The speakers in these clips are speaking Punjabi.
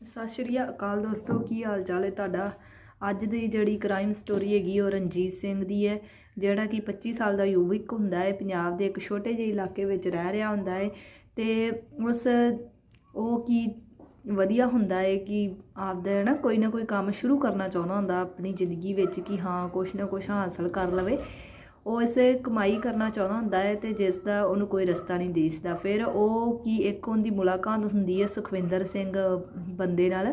ਸਤਿ ਸ਼੍ਰੀ ਅਕਾਲ ਦੋਸਤੋ, ਕੀ ਹਾਲ ਚਾਲ ਹੈ ਤੁਹਾਡਾ? ਅੱਜ ਦੀ ਜਿਹੜੀ ਕ੍ਰਾਈਮ ਸਟੋਰੀ ਹੈਗੀ ਉਹ ਰਣਜੀਤ ਸਿੰਘ ਦੀ ਹੈ, ਜਿਹੜਾ ਕਿ 25 ਸਾਲ ਦਾ ਯੁਵਕ ਹੁੰਦਾ ਹੈ, ਪੰਜਾਬ ਦੇ ਇੱਕ ਛੋਟੇ ਜਿਹੇ ਇਲਾਕੇ ਵਿੱਚ ਰਹਿ ਰਿਹਾ ਹੁੰਦਾ ਹੈ ਤੇ ਉਸ ਉਹ ਕੀ ਵਧੀਆ ਹੁੰਦਾ ਹੈ ਕਿ ਆਪਦਾ ਨਾ ਕੋਈ ਨਾ ਕੋਈ ਕੰਮ ਸ਼ੁਰੂ ਕਰਨਾ ਚਾਹੁੰਦਾ ਹੁੰਦਾ ਆਪਣੀ ਜ਼ਿੰਦਗੀ ਵਿੱਚ ਕਿ ਹਾਂ ਕੁਛ ਨਾ ਕੁਛ ਹਾਸਲ ਕਰ ਲਵੇ। ਉਹ ਇਸੇ ਕਮਾਈ ਕਰਨਾ ਚਾਹੁੰਦਾ ਹੁੰਦਾ ਹੈ ਤੇ ਜਿਸ ਦਾ ਉਹਨੂੰ ਕੋਈ ਰਸਤਾ ਨਹੀਂ ਦਿਸਦਾ ਫਿਰ ਉਹ ਕੀ ਇੱਕ ਉਹਦੀ ਮੁਲਾਕਾਤ ਹੁੰਦੀ ਹੈ ਸੁਖਵਿੰਦਰ ਸਿੰਘ ਬੰਦੇ ਨਾਲ,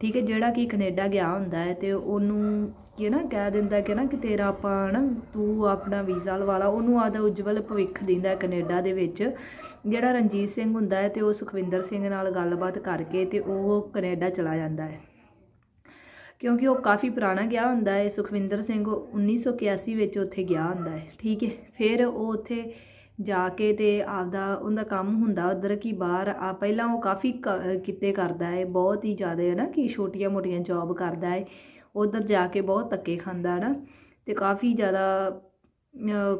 ਠੀਕ ਹੈ, ਜਿਹੜਾ ਕਿ ਕੈਨੇਡਾ ਗਿਆ ਹੁੰਦਾ ਹੈ ਤੇ ਉਹਨੂੰ ਕੀ ਨਾ, ਕਹਿ ਦਿੰਦਾ ਕਿ ਨਾ ਕਿ ਤੇਰਾ ਆਪਾਂ ਨਾ ਤੂੰ ਆਪਣਾ ਵੀਜ਼ਾ ਲਵਾ ਲਾ ਉਹਨੂੰ ਆਦਾ ਉਜਵਲ ਭਵਿੱਖ ਦਿੰਦਾ ਹੈ ਕੈਨੇਡਾ ਦੇ ਵਿੱਚ। ਜਿਹੜਾ ਰਣਜੀਤ ਸਿੰਘ ਹੁੰਦਾ ਹੈ ਤੇ ਉਹ ਸੁਖਵਿੰਦਰ ਸਿੰਘ ਨਾਲ ਗੱਲਬਾਤ ਕਰਕੇ ਤੇ ਉਹ ਕੈਨੇਡਾ ਚਲਾ ਜਾਂਦਾ ਹੈ। ਕਿਉਂਕਿ ਉਹ ਕਾਫੀ ਪੁਰਾਣਾ ਗਿਆ ਹੁੰਦਾ ਹੈ। ਸੁਖਵਿੰਦਰ ਸਿੰਘ ਉਹ 1981 ਵਿੱਚ ਉੱਥੇ ਗਿਆ ਹੁੰਦਾ ਹੈ। ਠੀਕ ਹੈ। ਫਿਰ ਉਹ ਉੱਥੇ ਜਾ ਕੇ ਤੇ ਆਪਦਾ, ਉਹਦਾ ਕੰਮ ਹੁੰਦਾ ਉਧਰ ਕੀ ਬਾਹਰ, ਆ ਪਹਿਲਾਂ ਉਹ ਕਾਫੀ ਕ- ਕਿੱਤੇ ਕਰਦਾ ਹੈ। ਬਹੁਤ ਹੀ ਜ਼ਿਆਦਾ ਹੈ ਨਾ ਕਿ ਛੋਟੀਆਂ ਮੋਟੀਆਂ ਜੌਬ ਕਰਦਾ ਹੈ। ਉਧਰ ਜਾ ਕੇ ਬਹੁਤ ਧੱਕੇ ਖਾਂਦਾ ਹੈ ਨਾ। ਤੇ ਕਾਫੀ ਜ਼ਿਆਦਾ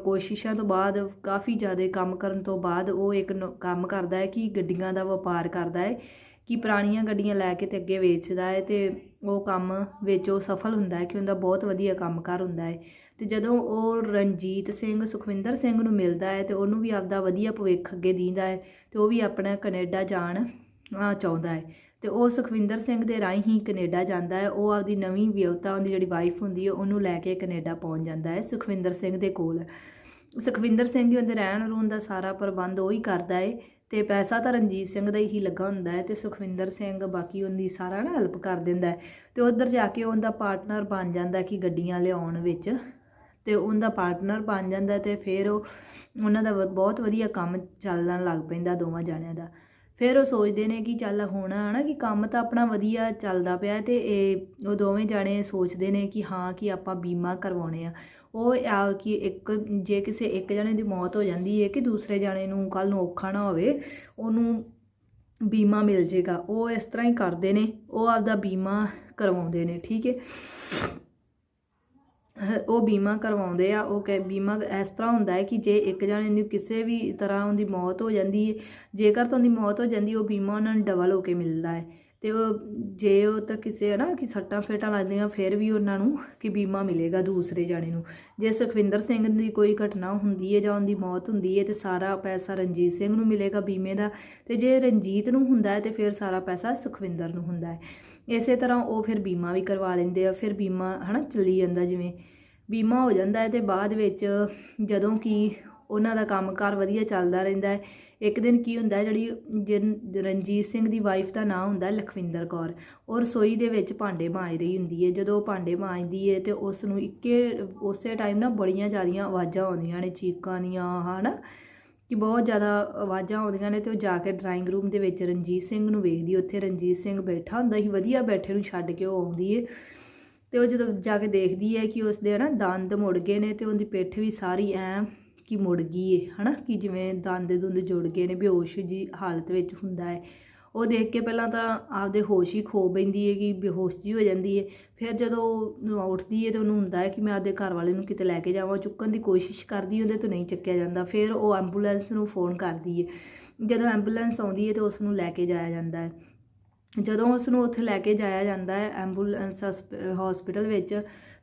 ਕੋਸ਼ਿਸ਼ਾਂ ਤੋਂ ਬਾਅਦ, ਕਾਫੀ ਜ਼ਿਆਦਾ ਕੰਮ ਕਰਨ ਤੋਂ ਬਾਅਦ ਉਹ ਇੱਕ ਨ- ਕੰਮ ਕਰਦਾ ਹੈ ਕਿ ਗੱਡੀਆਂ ਦਾ ਵਪਾਰ ਕਰਦਾ ਹੈ। ਕਿ ਪੁਰਾਣੀਆਂ ਗੱਡੀਆਂ ਲੈ ਕੇ ਤੇ ਅੱਗੇ ਵੇਚਦਾ ਹੈ ਤੇ ਉਹ ਕੰਮ ਵਿੱਚ ਉਹ ਸਫਲ ਹੁੰਦਾ ਹੈ ਕਿ ਉਹਦਾ ਬਹੁਤ ਵਧੀਆ ਕੰਮਕਾਰ ਹੁੰਦਾ ਹੈ। ਤੇ ਜਦੋਂ ਉਹ ਰਣਜੀਤ ਸਿੰਘ, ਸੁਖਵਿੰਦਰ ਸਿੰਘ ਨੂੰ ਮਿਲਦਾ ਹੈ ਤੇ ਉਹਨੂੰ ਵੀ ਆਪਦਾ ਵਧੀਆ ਭਵਿੱਖ ਅੱਗੇ ਦੀਂਦਾ ਹੈ ਤੇ ਉਹ ਵੀ ਆਪਣਾ ਕੈਨੇਡਾ ਜਾਣ ਚਾਹੁੰਦਾ ਹੈ। ਤੇ ਉਹ ਸੁਖਵਿੰਦਰ ਸਿੰਘ ਦੇ ਰਾਹੀਂ ਹੀ ਕੈਨੇਡਾ ਜਾਂਦਾ ਹੈ। ਉਹ ਆਪਦੀ ਨਵੀਂ ਵਿਆਹੁਤਾ, ਉਹਦੀ ਜਿਹੜੀ ਵਾਈਫ ਹੁੰਦੀ ਹੈ, ਉਹਨੂੰ ਲੈ ਕੇ ਕੈਨੇਡਾ ਪਹੁੰਚ ਜਾਂਦਾ ਹੈ ਸੁਖਵਿੰਦਰ ਸਿੰਘ ਦੇ ਕੋਲ। ਸੁਖਵਿੰਦਰ ਸਿੰਘ ਹੀ ਉਹਦੇ ਰਹਿਣ ਰੂਣ ਦਾ ਸਾਰਾ ਪ੍ਰਬੰਧ ਉਹ ਹੀ ਕਰਦਾ ਹੈ ਤੇ ਪੈਸਾ ਤਾਂ ਰਣਜੀਤ ਸਿੰਘ ਦਾ ਹੀ ਲੱਗਾ ਹੁੰਦਾ ਹੈ ਤੇ ਸੁਖਵਿੰਦਰ ਸਿੰਘ ਬਾਕੀ ਉਹਦੀ ਸਾਰਾ ਨਾ ਹੈਲਪ ਕਰ ਦਿੰਦਾ ਹੈ। ਤੇ ਉਧਰ ਜਾ ਕੇ ਉਹਦਾ ਪਾਰਟਨਰ ਬਣ ਜਾਂਦਾ ਕਿ ਗੱਡੀਆਂ ਲਿਆਉਣ ਵਿੱਚ। ਤੇ ਉਹਦਾ ਪਾਰਟਨਰ ਬਣ ਜਾਂਦਾ ਤੇ ਫਿਰ ਉਹ, ਉਹਨਾਂ ਦਾ ਵ- ਬਹੁਤ ਵਧੀਆ ਕੰਮ ਚੱਲਣ ਲੱਗ ਪੈਂਦਾ ਦੋਵਾਂ ਜਾਣਿਆਂ ਦਾ। ਫਿਰ ਉਹ ਸੋਚਦੇ ਨੇ ਕਿ ਚੱਲ ਹੁਣ ਹਨਾ ਕਿ ਕੰਮ ਤਾਂ ਆਪਣਾ ਵਧੀਆ ਚੱਲਦਾ ਪਿਆ ਤੇ ਇਹ, ਉਹ ਦੋਵੇਂ ਜਾਣੇ ਸੋਚਦੇ ਨੇ ਕਿ ਹਾਂ ਕਿ ਆਪਾਂ ਬੀਮਾ ਕਰਵਾਉਣੇ ਆ। ਉਹ ਆ ਕਿ ਇੱਕ ਜੇ ਕਿਸੇ ਇੱਕ ਜਣੇ ਦੀ ਮੌਤ ਹੋ ਜਾਂਦੀ ਹੈ ਕਿ ਦੂਸਰੇ ਜਣੇ ਨੂੰ ਕੱਲ ਨੂੰ ਔਖਾ ਨਾ ਹੋਵੇ, ਉਹਨੂੰ ਬੀਮਾ ਮਿਲ ਜੇਗਾ। ਉਹ ਇਸ ਤਰ੍ਹਾਂ ਹੀ ਕਰਦੇ ਨੇ, ਉਹ ਆਪਦਾ ਬੀਮਾ ਕਰਵਾਉਂਦੇ ਨੇ, ਠੀਕ ਹੈ ਉਹ ਬੀਮਾ ਕਰਵਾਉਂਦੇ ਆ, ਉਹ ਕਹਿ, ਬੀਮਾ ਇਸ ਤਰ੍ਹਾਂ ਹੁੰਦਾ ਹੈ ਕਿ ਜੇ ਇੱਕ ਜਣੇ ਨੂੰ ਕਿਸੇ ਵੀ ਤਰ੍ਹਾਂ ਉਹਦੀ ਮੌਤ ਹੋ ਜਾਂਦੀ ਹੈ ਜੇਕਰ ਤਾਂ ਉਹਦੀ ਮੌਤ ਹੋ ਜਾਂਦੀ ਉਹ ਬੀਮਾ ਉਹਨਾਂ ਨੂੰ ਡਬਲ ਹੋ ਕੇ ਮਿਲਦਾ ਹੈ ਤੇ ਉਹ ਜੇ ਉਹ ਤਾਂ ਕਿਸੇ ਨਾ ਕਿ ਸੱਟਾਂ ਫੇਟਾਂ ਲੱਗਦੀਆਂ, ਫਿਰ ਵੀ ਉਹਨਾਂ ਨੂੰ ਕਿ ਬੀਮਾ ਮਿਲੇਗਾ ਦੂਸਰੇ ਜਾਣੇ ਨੂੰ। ਜੇ ਸੁਖਵਿੰਦਰ ਸਿੰਘ ਦੀ ਕੋਈ ਘਟਨਾ ਹੁੰਦੀ ਹੈ ਜਾਂ ਉਹਦੀ ਮੌਤ ਹੁੰਦੀ ਹੈ ਤੇ ਸਾਰਾ ਪੈਸਾ ਰਣਜੀਤ ਸਿੰਘ ਨੂੰ ਮਿਲੇਗਾ ਬੀਮੇ ਦਾ ਤੇ ਜੇ ਰਣਜੀਤ ਨੂੰ ਹੁੰਦਾ ਹੈ ਤੇ ਫਿਰ ਸਾਰਾ ਪੈਸਾ ਸੁਖਵਿੰਦਰ ਨੂੰ ਹੁੰਦਾ ਹੈ ਇਸੇ ਤਰ੍ਹਾਂ ਉਹ ਫਿਰ ਬੀਮਾ ਵੀ ਕਰਵਾ ਲੈਂਦੇ ਆ, ਫਿਰ ਬੀਮਾ ਹਨਾ ਚੱਲੀ ਜਾਂਦਾ ਜਿਵੇਂ। ਬੀਮਾ ਹੋ ਜਾਂਦਾ ਹੈ ਤੇ ਬਾਅਦ ਵਿੱਚ ਜਦੋਂ ਕਿ ਉਹਨਾਂ ਦਾ ਕੰਮਕਾਰ ਵਧੀਆ ਚੱਲਦਾ ਰਹਿੰਦਾ ਹੈ ਇੱਕ ਦਿਨ ਕੀ ਹੁੰਦਾ ਜਿਹੜੀ ਜਿਨ- ਰਣਜੀਤ ਸਿੰਘ ਦੀ ਵਾਈਫ ਦਾ ਨਾਂ ਹੁੰਦਾ ਲਖਵਿੰਦਰ ਕੌਰ ਉਹ ਰਸੋਈ ਦੇ ਵਿੱਚ ਭਾਂਡੇ ਮਾਂਜ ਰਹੀ ਹੁੰਦੀ ਹੈ। ਜਦੋਂ ਉਹ ਭਾਂਡੇ ਮਾਂਜਦੀ ਹੈ ਤੇ ਉਸ ਨੂੰ ਇੱਕੇ, ਉਸੇ ਟਾਈਮ ਨਾ ਬੜੀਆਂ ਜ਼ਿਆਦੀਆਂ ਆਵਾਜ਼ਾਂ ਆਉਂਦੀਆਂ ਨੇ, ਚੀਕਾਂ ਦੀਆਂ, ਹਨਾ? ਕਿ ਬਹੁਤ ਜ਼ਿਆਦਾ ਆਵਾਜ਼ਾਂ ਆਉਂਦੀਆਂ ਨੇ ਤੇ ਉਹ ਜਾ ਕੇ ਡਰਾਇੰਗ ਰੂਮ ਦੇ ਵਿੱਚ ਰਣਜੀਤ ਸਿੰਘ ਨੂੰ ਵੇਖਦੀ ਉੱਥੇ ਰਣਜੀਤ ਸਿੰਘ ਬੈਠਾ ਹੁੰਦਾ ਸੀ, ਵਧੀਆ ਬੈਠੇ ਨੂੰ ਛੱਡ ਕੇ ਉਹ ਆਉਂਦੀ ਹੈ ਤੇ ਉਹ ਜਦੋਂ ਜਾ ਕੇ ਦੇਖਦੀ ਹੈ ਕਿ ਉਸਦੇ ਨਾ ਦੰਦ ਮੁੜ ਗਏ ਨੇ ਤੇ ਉਹਦੀ ਪਿੱਠ ਵੀ ਸਾਰੀ ਐ ਕਿ ਮੁੜ ਗਈ ਏ, ਹਨਾ? ਕਿ ਜਿਵੇਂ ਦੰਦ ਦੁੰਦ ਜੁੜ ਗਏ ਨੇ, ਬੇਹੋਸ਼ ਜੀ ਹਾਲਤ ਵਿੱਚ ਹੁੰਦਾ ਹੈ ਉਹ ਦੇਖ ਕੇ ਪਹਿਲਾਂ ਤਾਂ ਆਪਦੇ ਹੋਸ਼ ਹੀ ਖੋ ਬੈਂਦੀ ਹੈ ਕਿ ਬੇਹੋਸ਼ ਜੀ ਹੋ ਜਾਂਦੀ ਹੈ ਫਿਰ ਜਦੋਂ ਉਹ ਉੱਠਦੀ ਹੈ ਤੇ ਉਹਨੂੰ ਹੁੰਦਾ ਹੈ ਕਿ ਮੈਂ ਆਪਦੇ ਘਰ ਵਾਲੇ ਨੂੰ ਕਿਤੇ ਲੈ ਕੇ ਜਾਵਾਂ ਚੁੱਕਣ ਦੀ ਕੋਸ਼ਿਸ਼ ਕਰਦੀ ਉਹਦੇ ਤੋਂ ਨਹੀਂ ਚੱਕਿਆ ਜਾਂਦਾ। ਫਿਰ ਉਹ ਐਂਬੂਲੈਂਸ ਨੂੰ ਫੋਨ ਕਰਦੀ ਹੈ ਜਦੋਂ ਐਂਬੂਲੈਂਸ ਆਉਂਦੀ ਹੈ ਤੇ ਉਸ ਨੂੰ ਲੈ ਕੇ ਜਾਇਆ ਜਾਂਦਾ ਹੈ ਜਦੋਂ ਉਸ ਨੂੰ ਉੱਥੇ ਲੈ ਕੇ ਜਾਇਆ ਜਾਂਦਾ ਹੈ ਐਂਬੂਲੈਂਸ ਹਸਪੀਟਲ ਵਿੱਚ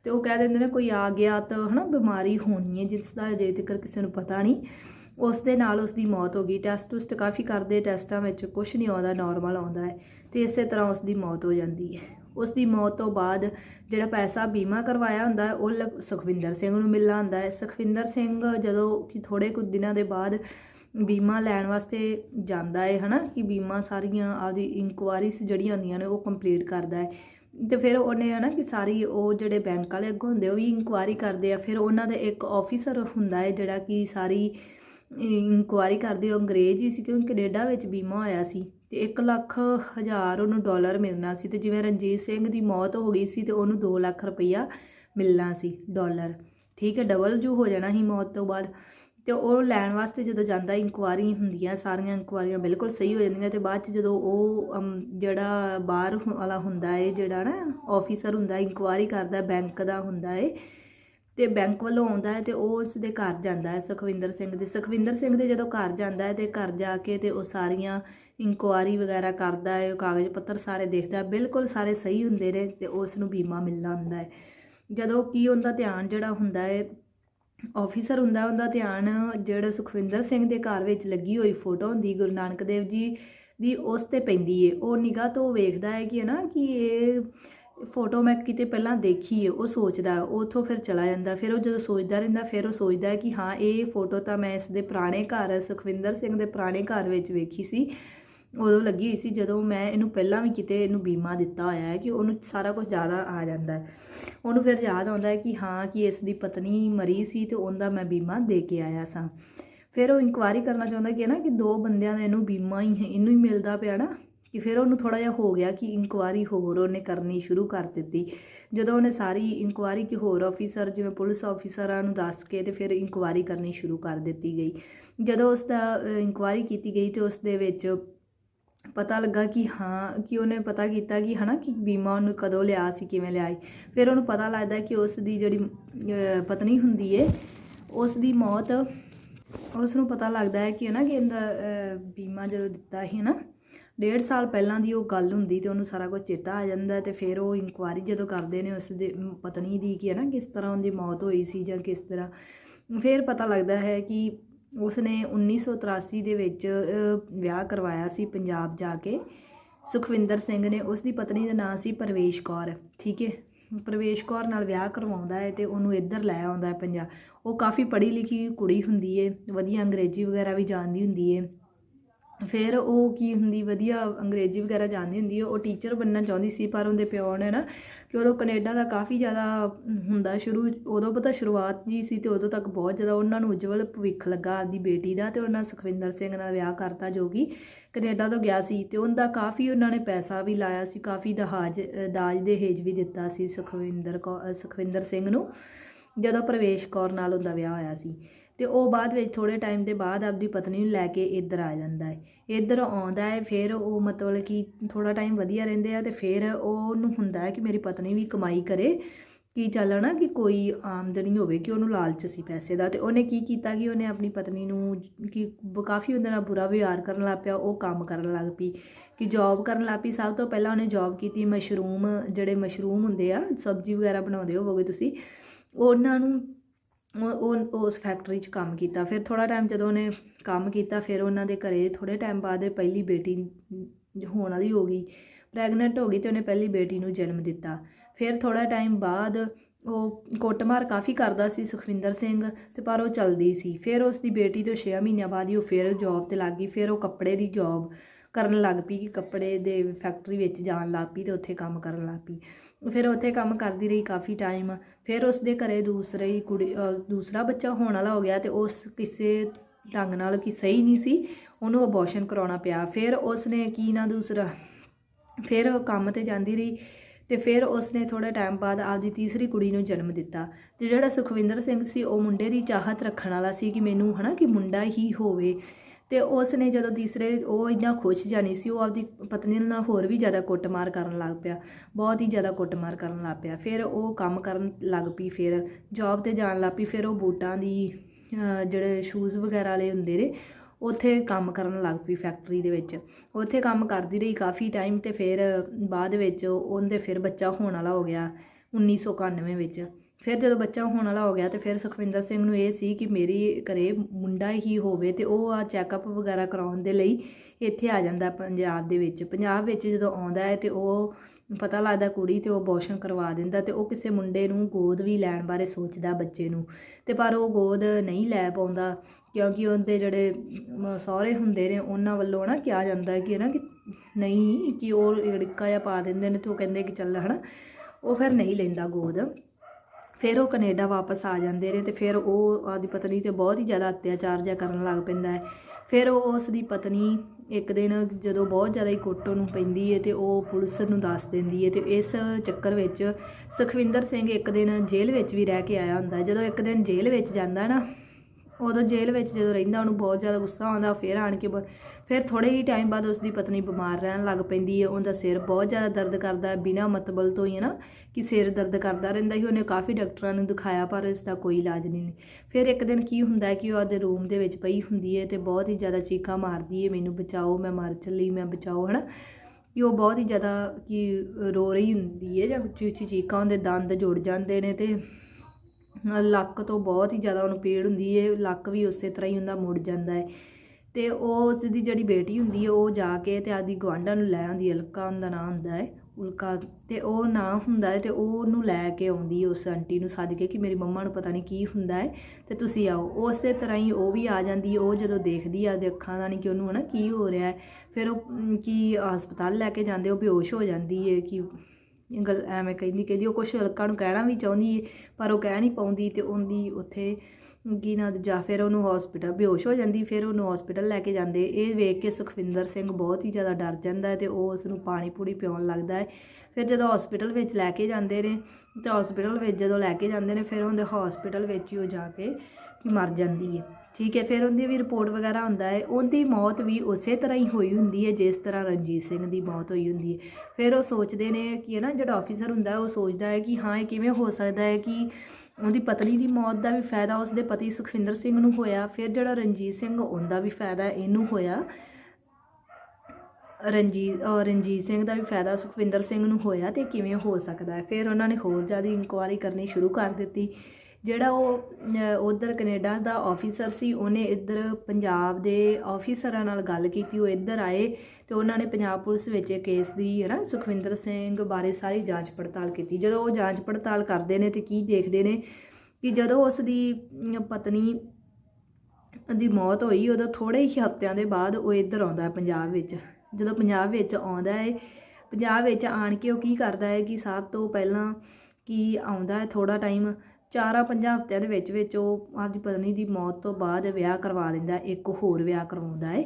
ਤੇ ਉਹ ਕਹਿ ਦਿੰਦੇ ਨੇ ਕੋਈ ਆ ਗਿਆ ਤਾਂ ਹਨਾ ਬਿਮਾਰੀ ਹੋਣੀ ਹੈ, ਜਿਸ ਦਾ ਅਜੇ ਤੱਕ ਕਿਸੇ ਨੂੰ ਪਤਾ ਨਹੀਂ। ਉਸ ਦੇ ਨਾਲ ਉਸ ਦੀ ਮੌਤ ਹੋ ਗਈ। ਟੈਸਟ ਟੁਸਟ ਕਾਫੀ ਕਰਦੇ, ਟੈਸਟਾਂ ਵਿੱਚ ਕੁਝ ਨਹੀਂ ਆਉਂਦਾ ਨਾਰਮਲ ਆਉਂਦਾ ਹੈ ਤੇ ਇਸੇ ਤਰ੍ਹਾਂ ਉਸ ਦੀ ਮੌਤ ਹੋ ਜਾਂਦੀ ਹੈ। ਉਸ ਦੀ ਮੌਤ ਤੋਂ ਬਾਅਦ ਜਿਹੜਾ ਪੈਸਾ ਬੀਮਾ ਕਰਵਾਇਆ ਹੁੰਦਾ ਉਹ ਲ- ਸੁਖਵਿੰਦਰ ਸਿੰਘ ਨੂੰ ਮਿਲਣਾ ਹੁੰਦਾ ਹੈ। ਸੁਖਵਿੰਦਰ ਸਿੰਘ ਜਦੋਂ ਕਿ ਥੋੜੇ ਕੁ ਦਿਨਾਂ ਦੇ ਬਾਅਦ ਬੀਮਾ ਲੈਣ ਵਾਸਤੇ ਜਾਂਦਾ ਹੈ ਹਨਾ, ਕਿ ਬੀਮਾ ਸਾਰੀਆਂ ਆਪਦੀ ਇਨਕੁਆਰੀਜ਼ ਜਿਹੜੀਆਂ ਹੁੰਦੀਆਂ ਨੇ ਉਹ ਕੰਪਲੀਟ ਕਰਦਾ ਹੈ। ਤੇ ਫਿਰ ਉਹਨੇ ਹਨਾ ਕਿ ਸਾਰੀ ਉਹ ਜਿਹੜੇ ਬੈਂਕ ਵਾਲੇ ਅੱਗੋਂ ਹੁੰਦੇ, ਉਹ ਵੀ ਇਨਕੁਆਇਰੀ ਕਰਦੇ ਆ। ਫਿਰ ਉਹਨਾਂ ਦਾ ਇੱਕ ਆਫੀਸਰ ਹੁੰਦਾ ਹੈ ਜਿਹੜਾ ਕਿ ਸਾਰੀ ਇਨਕੁਆਇਰੀ ਕਰਦੇ ਉਹ ਅੰਗਰੇਜ਼ ਹੀ ਸੀ ਕਿਉਂਕਿ ਕੈਨੇਡਾ ਵਿੱਚ ਬੀਮਾ ਹੋਇਆ ਸੀ ਤੇ 1 ਲੱਖ ਹਜ਼ਾਰ ਉਹਨੂੰ ਡਾਲਰ ਮਿਲਣਾ ਸੀ ਤੇ ਜਿਵੇਂ ਰਣਜੀਤ ਸਿੰਘ ਦੀ ਮੌਤ ਹੋ ਗਈ ਸੀ ਤੇ ਉਹਨੂੰ 2 ਲੱਖ ਰੁਪਈਆ ਮਿਲਣਾ ਸੀ ਡਾਲਰ ਠੀਕ ਹੈ ਡਬਲ ਜੂ ਹੋ ਜਾਣਾ ਸੀ ਮੌਤ ਤੋਂ ਬਾਅਦ। ਤੇ ਉਹ ਲੈਣ ਵਾਸਤੇ ਜਦੋਂ ਜਾਂਦਾ ਇਨਕੁਆਰੀ ਹੁੰਦੀਆਂ ਸਾਰੀਆਂ ਇਨਕੁਆਰੀਆਂ ਬਿਲਕੁਲ ਸਹੀ ਹੋ ਜਾਂਦੀਆਂ ਤੇ ਬਾਅਦ ਚ ਜਦੋਂ ਉਹ ਅਮ, ਜਿਹੜਾ ਬਾਹਰ ਵਾਲਾ ਹੁੰਦਾ ਹੈ ਜਿਹੜਾ ਨਾ ਆਫੀਸਰ ਹੁੰਦਾ ਇਨਕੁਆਰੀ ਕਰਦਾ ਬੈਂਕ ਦਾ ਹੁੰਦਾ ਹੈ ਤੇ ਬੈਂਕ ਵੱਲੋਂ ਆਉਂਦਾ ਹੈ ਤੇ ਉਹ ਉਸ ਦੇ ਘਰ ਜਾਂਦਾ ਹੈ ਸੁਖਵਿੰਦਰ ਸਿੰਘ ਦੇ। ਸੁਖਵਿੰਦਰ ਸਿੰਘ ਦੇ ਜਦੋਂ ਘਰ ਜਾਂਦਾ ਹੈ ਤੇ ਘਰ ਜਾ ਕੇ ਤੇ ਉਹ ਸਾਰੀਆਂ ਇਨਕੁਆਰੀ ਵਗੈਰਾ ਕਰਦਾ ਹੈ ਉਹ ਕਾਗਜ਼ ਪੱਤਰ ਸਾਰੇ ਦੇਖਦਾ ਬਿਲਕੁਲ ਸਾਰੇ ਸਹੀ ਹੁੰਦੇ ਨੇ ਤੇ ਉਸ ਨੂੰ ਬੀਮਾ ਮਿਲਦਾ ਹੁੰਦਾ ਹੈ ਜਦੋਂ ਕੀ ਉਹਦਾ ਧਿਆਨ ਜਿਹੜਾ ਹੁੰਦਾ ਹੈ ਆਫੀਸਰ ਹੁੰਦਾ ਉਹਦਾ ਧਿਆਨ ਜਿਹੜਾ ਸੁਖਵਿੰਦਰ ਸਿੰਘ ਦੇ ਘਰ ਵਿੱਚ ਲੱਗੀ ਹੋਈ ਫੋਟੋ ਹੁੰਦੀ, ਗੁਰੂ ਨਾਨਕ ਦੇਵ ਜੀ ਦੀ, ਉਸ ਤੇ ਪੈਂਦੀ ਏ। ਉਹ ਨਿਗਾਹ ਤੋਂ ਵੇਖਦਾ ਹੈ ਕਿ ਹੈ ਨਾ, ਕਿ ਇਹ ਫੋਟੋ ਮੈਂ ਕਿਤੇ ਪਹਿਲਾਂ ਦੇਖੀ ਏ, ਉਹ ਸੋਚਦਾ ਉਥੋਂ ਫਿਰ ਚਲਾ ਜਾਂਦਾ। ਫਿਰ ਉਹ ਜਦੋਂ ਸੋਚਦਾ ਰਹਿੰਦਾ, ਫਿਰ ਉਹ ਸੋਚਦਾ ਹੈ ਕਿ ਹਾਂ, ਇਹ ਫੋਟੋ ਤਾਂ ਮੈਂ ਇਸ ਦੇ ਪੁਰਾਣੇ ਘਰ, ਸੁਖਵਿੰਦਰ ਸਿੰਘ ਦੇ ਪੁਰਾਣੇ ਘਰ ਵਿੱਚ ਵੇਖੀ ਸੀ। ਉਦੋਂ ਲੱਗੀ ਹੋਈ ਸੀ ਜਦੋਂ ਮੈਂ ਇਹਨੂੰ ਪਹਿਲਾਂ ਵੀ ਕਿਤੇ ਇਹਨੂੰ ਬੀਮਾ ਦਿੱਤਾ ਹੋਇਆ ਹੈ ਕਿ ਉਹਨੂੰ ਸਾਰਾ ਕੁਝ ਜ਼ਿਆਦਾ ਆ ਜਾਂਦਾ ਹੈ। ਉਹਨੂੰ ਫਿਰ ਯਾਦ ਆਉਂਦਾ ਹੈ ਕਿ ਹਾਂ, ਕਿ ਇਸ ਦੀ ਪਤਨੀ ਮਰੀ ਸੀ ਤੇ ਉਹਦਾ ਮੈਂ ਬੀਮਾ ਦੇ ਕੇ ਆਇਆ ਸਾਂ। ਫਿਰ ਉਹ ਇਨਕੁਆਰੀ ਕਰਨਾ ਚਾਹੁੰਦਾ ਕਿ ਨਾ, ਕਿ ਦੋ ਬੰਦਿਆਂ ਦਾ ਇਹਨੂੰ ਬੀਮਾ ਹੀ ਇਹਨੂੰ ਹੀ ਮਿਲਦਾ ਪਿਆ ਨਾ, ਕਿ ਫਿਰ ਉਹਨੂੰ ਥੋੜਾ ਜਿਹਾ ਹੋ ਗਿਆ ਕਿ ਇਨਕੁਆਰੀ ਹੋਰ ਉਹਨੇ ਕਰਨੀ ਸ਼ੁਰੂ ਕਰ ਦਿੱਤੀ। ਜਦੋਂ ਉਹਨੇ ਸਾਰੀ ਇਨਕੁਆਰੀ ਕਿ ਹੋਰ ਆਫੀਸਰ ਜਿਵੇਂ ਪੁਲਿਸ ਆਫੀਸਰਾਂ ਨੂੰ ਦੱਸ ਕੇ ਤੇ ਫਿਰ ਇਨਕੁਆਰੀ ਕਰਨੀ ਸ਼ੁਰੂ ਕਰ ਦਿੱਤੀ ਗਈ। ਜਦੋਂ ਉਸ ਦਾ ਇਨਕੁਆਰੀ ਕੀਤੀ ਗਈ ਤੇ ਉਸ ਦੇ ਵਿੱਚ ਪਤਾ ਲੱਗਾ ਕਿ ਹਾਂ, ਕਿ ਉਹਨੇ ਪਤਾ ਕੀਤਾ ਕਿ ਹਨਾ, ਕਿ ਬੀਮਾ ਉਹਨੂੰ ਕਦੋਂ ਲਿਆ ਸੀ, ਕਿਵੇਂ ਲਿਆ ਸੀ। ਫਿਰ ਉਹਨੂੰ ਪਤਾ ਲੱਗਦਾ ਕਿ ਉਸ ਦੀ ਜਿਹੜੀ ਪਤਨੀ ਹੁੰਦੀ ਏ ਉਸ ਦੀ ਮੌਤ ਉਸ ਨੂੰ ਪਤਾ ਲੱਗਦਾ ਹੈ ਕਿ ਹਨਾ, ਕਿ ਇਹਦਾ ਬੀਮਾ ਜਦੋਂ ਦਿੱਤਾ ਸੀ ਨਾ ਡੇਢ ਸਾਲ ਪਹਿਲਾਂ ਦੀ ਉਹ ਗੱਲ ਹੁੰਦੀ ਤੇ ਉਹਨੂੰ ਸਾਰਾ ਕੁਝ ਚੇਤਾ ਆ ਜਾਂਦਾ ਤੇ ਫਿਰ ਉਹ ਇਨਕੁਆਰੀ ਜਦੋਂ ਕਰਦੇ ਨੇ ਉਸ ਦੇ ਪਤਨੀ ਦੀ ਕਿ ਹਨਾ, ਕਿਸ ਤਰ੍ਹਾਂ ਉਹਦੀ ਮੌਤ ਹੋਈ ਸੀ ਜਾਂ ਕਿਸ ਤਰ੍ਹਾਂ। ਫਿਰ ਪਤਾ ਲੱਗਦਾ ਹੈ ਕਿ ਉਸਨੇ 1983 ਦੇ ਵਿੱਚ ਵਿਆਹ ਕਰਵਾਇਆ ਸੀ ਪੰਜਾਬ ਜਾ ਕੇ। ਸੁਖਵਿੰਦਰ ਸਿੰਘ ਨੇ ਉਸ ਦੀ ਪਤਨੀ ਦਾ ਨਾਮ ਸੀ ਪਰਵੇਸ਼ ਕੌਰ। ਠੀਕ ਹੈ ਪ੍ਰਵੇਸ਼ ਕੌਰ ਨਾਲ ਵਿਆਹ ਕਰਵਾਉਂਦਾ ਹੈ ਤੇ ਉਹਨੂੰ ਇੱਧਰ ਲੈ ਆਉਂਦਾ ਹੈ ਪੰਜਾਬ। ਉਹ ਕਾਫੀ ਪੜ੍ਹੀ ਲਿਖੀ ਕੁੜੀ ਹੁੰਦੀ ਹੈ ਵਧੀਆ ਅੰਗਰੇਜ਼ੀ ਵਗੈਰਾ ਵੀ ਜਾਣਦੀ ਹੁੰਦੀ ਹੈ ਫਿਰ ਉਹ ਕੀ ਹੁੰਦੀ, ਵਧੀਆ ਅੰਗਰੇਜ਼ੀ ਵਗੈਰਾ ਜਾਣਦੀ ਹੁੰਦੀ ਹੈ ਉਹ ਟੀਚਰ ਬਣਨਾ ਚਾਹੁੰਦੀ ਸੀ, ਪਰ ਉਹਦੇ ਪਿਓ ਨੇ ਨਾ ਕਿ ਉਦੋਂ ਕੈਨੇਡਾ ਦਾ ਕਾਫੀ ਜ਼ਿਆਦਾ ਹੁੰਦਾ ਸ਼ੁਰੂ ਉਦੋਂ ਪਤਾ ਸ਼ੁਰੂਆਤ ਜੀ ਸੀ ਤੇ ਉਦੋਂ ਤੱਕ ਬਹੁਤ ਜ਼ਿਆਦਾ ਉਹਨਾਂ ਨੂੰ ਉਜਵਲ ਭਵਿੱਖ ਲੱਗਾ ਆਪਦੀ ਬੇਟੀ ਦਾ ਤੇ ਉਹਨਾਂ ਸੁਖਵਿੰਦਰ ਸਿੰਘ ਨਾਲ ਵਿਆਹ ਕਰਤਾ ਜੋ ਕਿ ਕੈਨੇਡਾ ਤੋਂ ਗਿਆ ਸੀ ਤੇ ਉਹਦਾ ਕਾਫੀ ਉਹਨਾਂ ਨੇ ਪੈਸਾ ਵੀ ਲਾਇਆ ਸੀ ਕਾਫੀ ਦਹਾਜ ਅ, ਦਾਜ ਦਹੇਜ ਵੀ ਦਿੱਤਾ ਸੀ ਸੁਖਵਿੰਦਰ ਕੌ ਸੁਖਵਿੰਦਰ ਸਿੰਘ ਨੂੰ ਜਦੋਂ ਪ੍ਰਵੇਸ਼ ਕੌਰ ਨਾਲ ਉਹਦਾ ਵਿਆਹ ਹੋਇਆ ਸੀ। ਤੇ ਉਹ ਬਾਅਦ ਵਿੱਚ ਥੋੜੇ ਟਾਈਮ ਦੇ ਬਾਅਦ ਆਪਦੀ ਪਤਨੀ ਨੂੰ ਲੈ ਕੇ ਇੱਧਰ ਆ ਜਾਂਦਾ ਹੈ। ਇੱਧਰ ਆਉਂਦਾ ਹੈ, ਫਿਰ ਉਹ ਮਤਲਬ ਕਿ ਥੋੜਾ ਟਾਈਮ ਵਧੀਆ ਰਹਿੰਦੇ ਆ ਤੇ ਫਿਰ ਉਹਨੂੰ ਹੁੰਦਾ ਹੈ ਕਿ ਮੇਰੀ ਪਤਨੀ ਵੀ ਕਮਾਈ ਕਰੇ ਕੀ ਚੱਲਣਾ ਕਿ ਕੋਈ ਆਮਦਨੀ ਹੋਵੇ ਕਿ ਉਹਨੂੰ ਲਾਲਚ ਸੀ ਪੈਸੇ ਦਾ ਤੇ ਉਹਨੇ ਕੀ ਕੀਤਾ ਕਿ ਉਹਨੇ ਆਪਣੀ ਪਤਨੀ ਨੂੰ ਕਿ ਕਾਫੀ ਉਹਦੇ ਨਾਲ ਬੁਰਾ ਵਿਹਾਰ ਕਰਨ ਲੱਗ ਪਿਆ, ਉਹ ਕੰਮ ਕਰਨ ਲੱਗ ਪਈ ਕਿ ਜੌਬ ਕਰਨ ਲੱਗ ਪਈ। ਸਭ ਤੋਂ ਪਹਿਲਾਂ ਉਹਨੇ ਜੌਬ ਕੀਤੀ ਮਸ਼ਰੂਮ, ਜਿਹੜੇ ਮਸ਼ਰੂਮ ਹੁੰਦੇ ਆ, ਸਬਜ਼ੀ ਵਗੈਰਾ ਬਣਾਉਂਦੇ ਹੋਵੋਗੇ ਤੁਸੀਂ, ਉਹਨਾਂ ਨੂੰ ਉਹ, ਉਹ- ਉਸ ਫੈਕਟਰੀ 'ਚ ਕੰਮ ਕੀਤਾ। ਫਿਰ ਥੋੜ੍ਹਾ ਟਾਈਮ ਜਦੋਂ ਉਹਨੇ ਕੰਮ ਕੀਤਾ, ਫਿਰ ਉਹਨਾਂ ਦੇ ਘਰੇ ਥੋੜ੍ਹੇ ਟਾਈਮ ਬਾਅਦ ਪਹਿਲੀ ਬੇਟੀ ਹੋਣ ਵਾਲੀ ਹੋ ਗਈ। ਪ੍ਰੈਗਨੈਂਟ ਹੋ ਗਈ ਤੇ ਉਹਨੇ ਪਹਿਲੀ ਬੇਟੀ ਨੂੰ ਜਨਮ ਦਿੱਤਾ। ਫਿਰ ਥੋੜਾ ਟਾਈਮ ਬਾਅਦ ਉਹ ਕੁੱਟਮਾਰ ਕਾਫੀ ਕਰਦਾ ਸੀ ਸੁਖਵਿੰਦਰ ਸਿੰਘ ਤੇ ਪਰ ਉਹ ਚਲਦੀ ਸੀ। ਫਿਰ ਉਸ ਦੀ ਬੇਟੀ ਤੋਂ 6 ਮਹੀਨਿਆਂ ਬਾਅਦ ਹੀ ਉਹ ਫਿਰ ਜੌਬ ਤੇ ਲੱਗ ਗਈ। ਫਿਰ ਉਹ ਕੱਪੜੇ ਦੀ ਜੌਬ ਕਰਨ ਲੱਗ ਪਈ ਕਿ ਕੱਪੜੇ ਦੇ ਫੈਕਟਰੀ ਵਿੱਚ ਜਾਣ ਲੱਗ ਪਈ ਤੇ ਉੱਥੇ ਕੰਮ ਕਰਨ ਲੱਗ ਪਈ। ਫਿਰ ਉੱਥੇ ਕੰਮ ਕਰਦੀ ਰਹੀ ਕਾਫੀ ਟਾਈਮ ਫਿਰ ਉਸ ਦੇ ਘਰੇ ਦੂਸਰੀ ਕੁੜੀ ਦੂਸਰਾ ਬੱਚਾ ਹੋਣ ਵਾਲਾ ਹੋ ਗਿਆ ਤੇ ਉਸ ਕਿਸੇ ਢੰਗ ਨਾਲ ਕਿ ਸਹੀ ਨਹੀਂ ਸੀ, ਉਹਨੂੰ ਅਬੋਰਸ਼ਨ ਕਰਾਉਣਾ ਪਿਆ। ਫਿਰ ਉਸਨੇ ਕੀ ਨਾ ਦੂਸਰਾ, ਫਿਰ ਕੰਮ ਤੇ ਜਾਂਦੀ ਰਹੀ ਤੇ ਫਿਰ ਉਸਨੇ ਥੋੜੇ ਟਾਈਮ ਬਾਅਦ ਆਪਦੀ ਤੀਸਰੀ ਕੁੜੀ ਨੂੰ ਜਨਮ ਦਿੱਤਾ। ਤੇ ਜਿਹੜਾ ਸੁਖਵਿੰਦਰ ਸਿੰਘ ਸੀ, ਉਹ ਮੁੰਡੇ ਦੀ ਚਾਹਤ ਰੱਖਣ ਵਾਲਾ ਸੀ ਕਿ ਮੈਨੂੰ ਹਨਾ ਕਿ ਮੁੰਡਾ ਹੀ ਹੋਵੇ। ਤੇ ਉਸ ਨੇ ਜਦੋਂ ਤੀਸਰੇ ਉਹ ਇੰਨਾ ਖੁਸ਼ ਜਾਣੀ ਸੀ, ਉਹ ਆਪਦੀ ਪਤਨੀ ਨਾਲ ਹੋਰ ਵੀ ਜ਼ਿਆਦਾ ਕੁੱਟਮਾਰ ਕਰਨ ਲੱਗ ਪਿਆ, ਬਹੁਤ ਹੀ ਜ਼ਿਆਦਾ ਕੁੱਟਮਾਰ ਕਰਨ ਲੱਗ ਪਿਆ। ਫਿਰ ਉਹ ਕੰਮ ਕਰਨ ਲੱਗ ਪਈ, ਫਿਰ ਜੌਬ ਤੇ ਜਾਣ ਲੱਗ ਪਈ, ਫਿਰ ਉਹ ਬੂਟਾਂ ਦੀ ਜਿਹੜੇ ਸ਼ੂਜ਼ ਵਗੈਰਾ ਵਾਲੇ ਹੁੰਦੇ ਨੇ, ਉੱਥੇ ਕੰਮ ਕਰਨ ਲੱਗ ਪਈ ਫੈਕਟਰੀ ਦੇ ਵਿੱਚ। ਉੱਥੇ ਕੰਮ ਕਰਦੀ ਰਹੀ ਕਾਫੀ ਟਾਈਮ ਤੇ ਫਿਰ ਬਾਅਦ ਵਿੱਚ ਉਹਦੇ ਫਿਰ ਬੱਚਾ ਹੋਣ ਵਾਲਾ ਹੋ ਗਿਆ 1991 ਵਿੱਚ। ਫਿਰ ਜਦੋਂ ਬੱਚਾ ਹੋਣ ਵਾਲਾ ਹੋ ਗਿਆ ਤੇ ਫਿਰ ਸੁਖਵਿੰਦਰ ਸਿੰਘ ਨੂੰ ਇਹ ਸੀ ਕਿ ਮੇਰੀ ਘਰੇ ਮੁੰਡਾ ਹੀ ਹੋਵੇ ਤੇ ਉਹ ਆ ਚੈੱਕਅਪ ਵਗੈਰਾ ਕਰਾਉਣ ਦੇ ਲਈ ਇੱਥੇ ਆ ਜਾਂਦਾ ਪੰਜਾਬ ਦੇ ਵਿੱਚ। ਪੰਜਾਬ ਵਿੱਚ ਜਦੋਂ ਆਉਂਦਾ ਹੈ ਤੇ ਉਹ ਪਤਾ ਲੱਗਦਾ ਕੁੜੀ ਤੇ ਉਹ ਅਬੋਰਸ਼ਨ ਕਰਵਾ ਦਿੰਦਾ ਤੇ ਉਹ ਕਿਸੇ ਮੁੰਡੇ ਨੂੰ ਗੋਦ ਵੀ ਲੈਣ ਬਾਰੇ ਸੋਚਦਾ ਬੱਚੇ ਨੂੰ। ਤੇ ਪਰ ਉਹ ਗੋਦ ਨਹੀਂ ਲੈ ਪਾਉਂਦਾ ਕਿਉਂਕਿ ਉਹਦੇ ਜਿਹੜੇ ਸਹੁਰੇ ਹੁੰਦੇ ਨੇ ਉਹਨਾਂ ਵੱਲੋਂ ਨਾ ਕਿਹਾ ਜਾਂਦਾ ਹੈ ਕਿ ਨਾ ਕਿ ਨਹੀਂ ਕਿ ਉਹ ਰਿੜਕਾ ਜਿਹਾ ਪਾ ਦਿੰਦੇ ਨੇ ਤੇ ਉਹ ਕਹਿੰਦੇ ਕਿ ਚੱਲ ਹਨਾ, ਉਹ ਫਿਰ ਨਹੀਂ ਲੈਂਦਾ ਗੋਦ। ਫਿਰ ਉਹ ਕੈਨੇਡਾ ਵਾਪਸ ਆ ਜਾਂਦੇ ਨੇ ਤੇ ਫਿਰ ਉਹ ਆਪਦੀ ਪਤਨੀ ਤੇ ਬਹੁਤ ਹੀ ਜ਼ਿਆਦਾ ਅਤਿਆਚਾਰ ਜਿਹਾ ਕਰਨ ਲੱਗ ਪੈਂਦਾ ਹੈ। ਫਿਰ ਉਹ ਉਸ ਦੀ ਪਤਨੀ ਇੱਕ ਦਿਨ ਜਦੋਂ ਬਹੁਤ ਜ਼ਿਆਦਾ ਹੀ ਕੁੱਟ ਨੂੰ ਪੈਂਦੀ ਹੈ ਤੇ ਉਹ ਪੁਲਿਸ ਨੂੰ ਦੱਸ ਦਿੰਦੀ ਹੈ ਤੇ ਇਸ ਚੱਕਰ ਵਿੱਚ ਸੁਖਵਿੰਦਰ ਸਿੰਘ ਇੱਕ ਦਿਨ ਜੇਲ੍ਹ ਵਿੱਚ ਵੀ ਰਹਿ ਕੇ ਆਇਆ ਹੁੰਦਾ ਜਦੋਂ ਇੱਕ ਦਿਨ ਜੇਲ੍ਹ ਵਿੱਚ ਜਾਂਦਾ ਨਾ ਉਦੋਂ ਜੇਲ੍ਹ ਵਿੱਚ ਜਦੋਂ ਰਹਿੰਦਾ, ਉਹਨੂੰ ਬਹੁਤ ਜ਼ਿਆਦਾ ਗੁੱਸਾ ਆਉਂਦਾ, ਫਿਰ ਆਣ ਕੇ ਬ- ਫਿਰ ਥੋੜੇ ਹੀ ਟਾਈਮ ਬਾਅਦ ਉਸ ਦੀ ਪਤਨੀ ਬਿਮਾਰ ਰਹਿਣ ਲੱਗ ਪੈਂਦੀ ਹੈ, ਉਹਦਾ ਸਿਰ ਬਹੁਤ ਜ਼ਿਆਦਾ ਦਰਦ ਕਰਦਾ ਬਿਨਾਂ ਮਤਲਬ ਤੋਂ ਹੀ ਹੈ ਨਾ, ਕਿ ਸਿਰ ਦਰਦ ਕਰਦਾ ਰਹਿੰਦਾ ਸੀ, ਉਹਨੇ ਕਾਫੀ ਡਾਕਟਰਾਂ ਨੂੰ ਦਿਖਾਇਆ, ਪਰ ਇਸ ਦਾ ਕੋਈ ਇਲਾਜ ਨਹੀਂ ਫਿਰ ਇੱਕ ਦਿਨ ਕੀ ਹੁੰਦਾ ਕਿ ਉਹ ਆਪਦੇ ਰੂਮ ਦੇ ਵਿੱਚ ਪਈ ਹੁੰਦੀ ਹੈ ਤੇ ਬਹੁਤ ਹੀ ਜ਼ਿਆਦਾ ਚੀਕਾਂ ਮਾਰਦੀ ਹੈ, ਮੈਨੂੰ ਬਚਾਓ, ਮੈਂ ਮਰ ਚੱਲੀ, ਮੈਂ ਬਚਾਓ, ਹਨਾ? ਕਿ ਉਹ ਬਹੁਤ ਹੀ ਜ਼ਿਆਦਾ ਕਿ ਰੋ ਰਹੀ ਹੁੰਦੀ ਹੈ ਜਾਂ ਉੱਚੀ ਉੱਚੀ ਚੀਕਾਂ, ਉਹਦੇ ਦੰਦ ਜੁੜ ਜਾਂਦੇ ਨੇ ਤੇ ਲੱਕ ਤੋਂ ਬਹੁਤ ਹੀ ਜ਼ਿਆਦਾ ਉਹਨੂੰ ਪੀੜ ਹੁੰਦੀ ਹੈ ਲੱਕ ਵੀ ਉਸੇ ਤਰ੍ਹਾਂ ਹੀ ਹੁੰਦਾ ਮੁੜ ਜਾਂਦਾ ਹੈ ਤੇ ਉਹ ਉਸ ਦੀ ਜਿਹੜੀ ਬੇਟੀ ਹੁੰਦੀ ਹੈ ਉਹ ਜਾ ਕੇ ਤੇ ਆਦੀ ਗਵਾਂਢਾਂ ਨੂੰ ਲੈ ਆਉਂਦੀ ਹੈ ਅਲਕਾ ਉਹਦਾ ਨਾਂ ਹੁੰਦਾ ਹੈ ਉਲਕਾ ਤੇ ਉਹ ਨਾਂ ਹੁੰਦਾ ਹੈ ਤੇ ਉਹ ਉਹਨੂੰ ਲੈ ਕੇ ਆਉਂਦੀ ਹੈ ਉਸ ਆਂਟੀ ਨੂੰ ਸੱਦ ਕੇ ਕਿ ਮੇਰੀ ਮੰਮਾ ਨੂੰ ਪਤਾ ਨਹੀਂ ਕੀ ਹੁੰਦਾ ਹੈ ਤੇ ਤੁਸੀਂ ਆਓ। ਉਸੇ ਤਰ੍ਹਾਂ ਹੀ ਉਹ ਵੀ ਆ ਜਾਂਦੀ ਹੈ ਉਹ ਜਦੋਂ ਦੇਖਦੀ ਆ ਉਹਦੇ ਅੱਖਾਂ ਦਾ ਨਹੀਂ ਕਿ ਉਹਨੂੰ ਹਨਾ ਕੀ ਹੋ ਰਿਹਾ ਹੈ ਫਿਰ ਉਹ ਕੀ ਹਸਪਤਾਲ ਲੈ ਕੇ ਜਾਂਦੇ, ਉਹ ਬੇਹੋਸ਼ ਹੋ ਜਾਂਦੀ ਹੈ ਕਿ ਗੱਲ ਐਵੇਂ ਕਹਿੰਦੀ ਕਹਿੰਦੀ ਉਹ ਕੁਛ ਅਲਕਾ ਨੂੰ ਕਹਿਣਾ ਵੀ ਚਾਹੁੰਦੀ ਹੈ ਪਰ ਉਹ ਕਹਿ ਨਹੀਂ ਪਾਉਂਦੀ ਤੇ ਉਹਦੀ ਉੱਥੇ ਕੀ ਨਾ ਜਾਂ ਫਿਰ ਉਹਨੂੰ ਹਸਪੀਟਲ ਬੇਹੋਸ਼ ਹੋ ਜਾਂਦੀ, ਫਿਰ ਉਹਨੂੰ ਹਸਪੀਟਲ ਲੈ ਕੇ ਜਾਂਦੇ। ਇਹ ਵੇਖ ਕੇ ਸੁਖਵਿੰਦਰ ਸਿੰਘ ਬਹੁਤ ਹੀ ਜ਼ਿਆਦਾ ਡਰ ਜਾਂਦਾ ਹੈ ਤੇ ਉਹ ਉਸ ਨੂੰ ਪਾਣੀ ਪੂਰੀ ਪਿਉਣ ਲੱਗਦਾ ਹੈ ਫਿਰ ਜਦੋਂ ਹਸਪੀਟਲ ਵਿੱਚ ਲੈ ਕੇ ਜਾਂਦੇ ਨੇ, ਤੇ ਹਸਪੀਟਲ ਵਿੱਚ ਜਦੋਂ ਲੈ ਕੇ ਜਾਂਦੇ ਨੇ, ਫਿਰ ਉਹਦੇ ਹਸਪੀਟਲ ਵਿੱਚ ਹੀ ਉਹ ਜਾ ਕੇ ਮਰ ਜਾਂਦੀ ਹੈ ਠੀਕ ਹੈ, ਫਿਰ ਉਹਦੀ ਵੀ ਰਿਪੋਰਟ ਵਗੈਰਾ ਹੁੰਦਾ ਹੈ। ਉਹਦੀ ਮੌਤ ਵੀ ਉਸੇ ਤਰ੍ਹਾਂ ਹੀ ਹੋਈ ਹੁੰਦੀ ਹੈ, ਜਿਸ ਤਰ੍ਹਾਂ ਰਣਜੀਤ ਸਿੰਘ ਦੀ ਮੌਤ ਹੋਈ ਹੁੰਦੀ ਹੈ। ਫਿਰ ਉਹ ਸੋਚਦੇ ਨੇ ਕਿ ਹੈ ਨਾ, ਜਿਹੜਾ ਆਫੀਸਰ ਹੁੰਦਾ ਉਹ ਸੋਚਦਾ ਹੈ ਕਿ ਹਾਂ, ਇਹ ਕਿਵੇਂ ਹੋ ਸਕਦਾ ਹੈ ਕਿ ਉਹਦੀ ਪਤਨੀ ਦੀ ਮੌਤ ਦਾ ਵੀ ਫਾਇਦਾ ਉਸਦੇ ਪਤੀ ਸੁਖਵਿੰਦਰ ਸਿੰਘ ਨੂੰ ਹੋਇਆ। ਫਿਰ ਜਿਹੜਾ ਰਣਜੀਤ ਸਿੰਘ, ਉਹਦਾ ਵੀ ਫਾਇਦਾ ਇਹਨੂੰ ਹੋਇਆ। ਰਣਜੀਤ ਰਣਜੀਤ ਸਿੰਘ ਦਾ ਵੀ ਫਾਇਦਾ ਸੁਖਵਿੰਦਰ ਸਿੰਘ ਨੂੰ ਹੋਇਆ ਤੇ ਕਿਵੇਂ ਹੋ ਸਕਦਾ ਹੈ। ਫਿਰ ਉਹਨਾਂ ਨੇ ਹੋਰ ਜ਼ਿਆਦਾ ਇਨਕੁਆਇਰੀ ਕਰਨੀ ਸ਼ੁਰੂ ਕਰ ਦਿੱਤੀ। ਜਿਹੜਾ ਉਹ ਉਧਰ ਕੈਨੇਡਾ ਦਾ ਆਫੀਸਰ ਸੀ, ਉਹਨੇ ਇੱਧਰ ਪੰਜਾਬ ਦੇ ਆਫੀਸਰਾਂ ਨਾਲ ਗੱਲ ਕੀਤੀ, ਉਹ ਇੱਧਰ ਆਏ ਤੇ ਉਹਨਾਂ ਨੇ ਪੰਜਾਬ ਪੁਲਿਸ ਵਿੱਚ ਇਹ ਕੇਸ ਦੀ ਹੈ ਨਾ ਸੁਖਵਿੰਦਰ ਸਿੰਘ ਬਾਰੇ ਸਾਰੀ ਜਾਂਚ ਪੜਤਾਲ ਕੀਤੀ। ਜਦੋਂ ਉਹ ਜਾਂਚ ਪੜਤਾਲ ਕਰਦੇ ਨੇ ਤੇ ਕੀ ਦੇਖਦੇ ਨੇ ਕਿ ਜਦੋਂ ਉਸ ਦੀ ਪਤਨੀ ਦੀ ਮੌਤ ਹੋਈ, ਉਦੋਂ ਥੋੜੇ ਹੀ ਹਫ਼ਤਿਆਂ ਦੇ ਬਾਅਦ ਉਹ ਇੱਧਰ ਆਉਂਦਾ ਹੈ ਪੰਜਾਬ ਵਿੱਚ। ਜਦੋਂ ਪੰਜਾਬ ਵਿੱਚ ਆਉਂਦਾ ਹੈ, ਪੰਜਾਬ ਵਿੱਚ ਆਣ ਕੇ ਉਹ ਕੀ ਕਰਦਾ ਹੈ ਕਿ ਸਭ ਤੋਂ ਪਹਿਲਾਂ ਕੀ ਆਉਂਦਾ ਹੈ ਥੋੜਾ ਟਾਈਮ ਚਾਰਾਂ ਪੰਜਾਂ ਹਫ਼ਤਿਆਂ ਦੇ ਵਿੱਚ ਵਿੱਚ ਉਹ ਆਪਦੀ ਪਤਨੀ ਦੀ ਮੌਤ ਤੋਂ ਬਾਅਦ ਵਿਆਹ ਕਰਵਾ ਲੈਂਦਾ, ਇੱਕ ਹੋਰ ਵਿਆਹ ਕਰਵਾਉਂਦਾ ਹੈ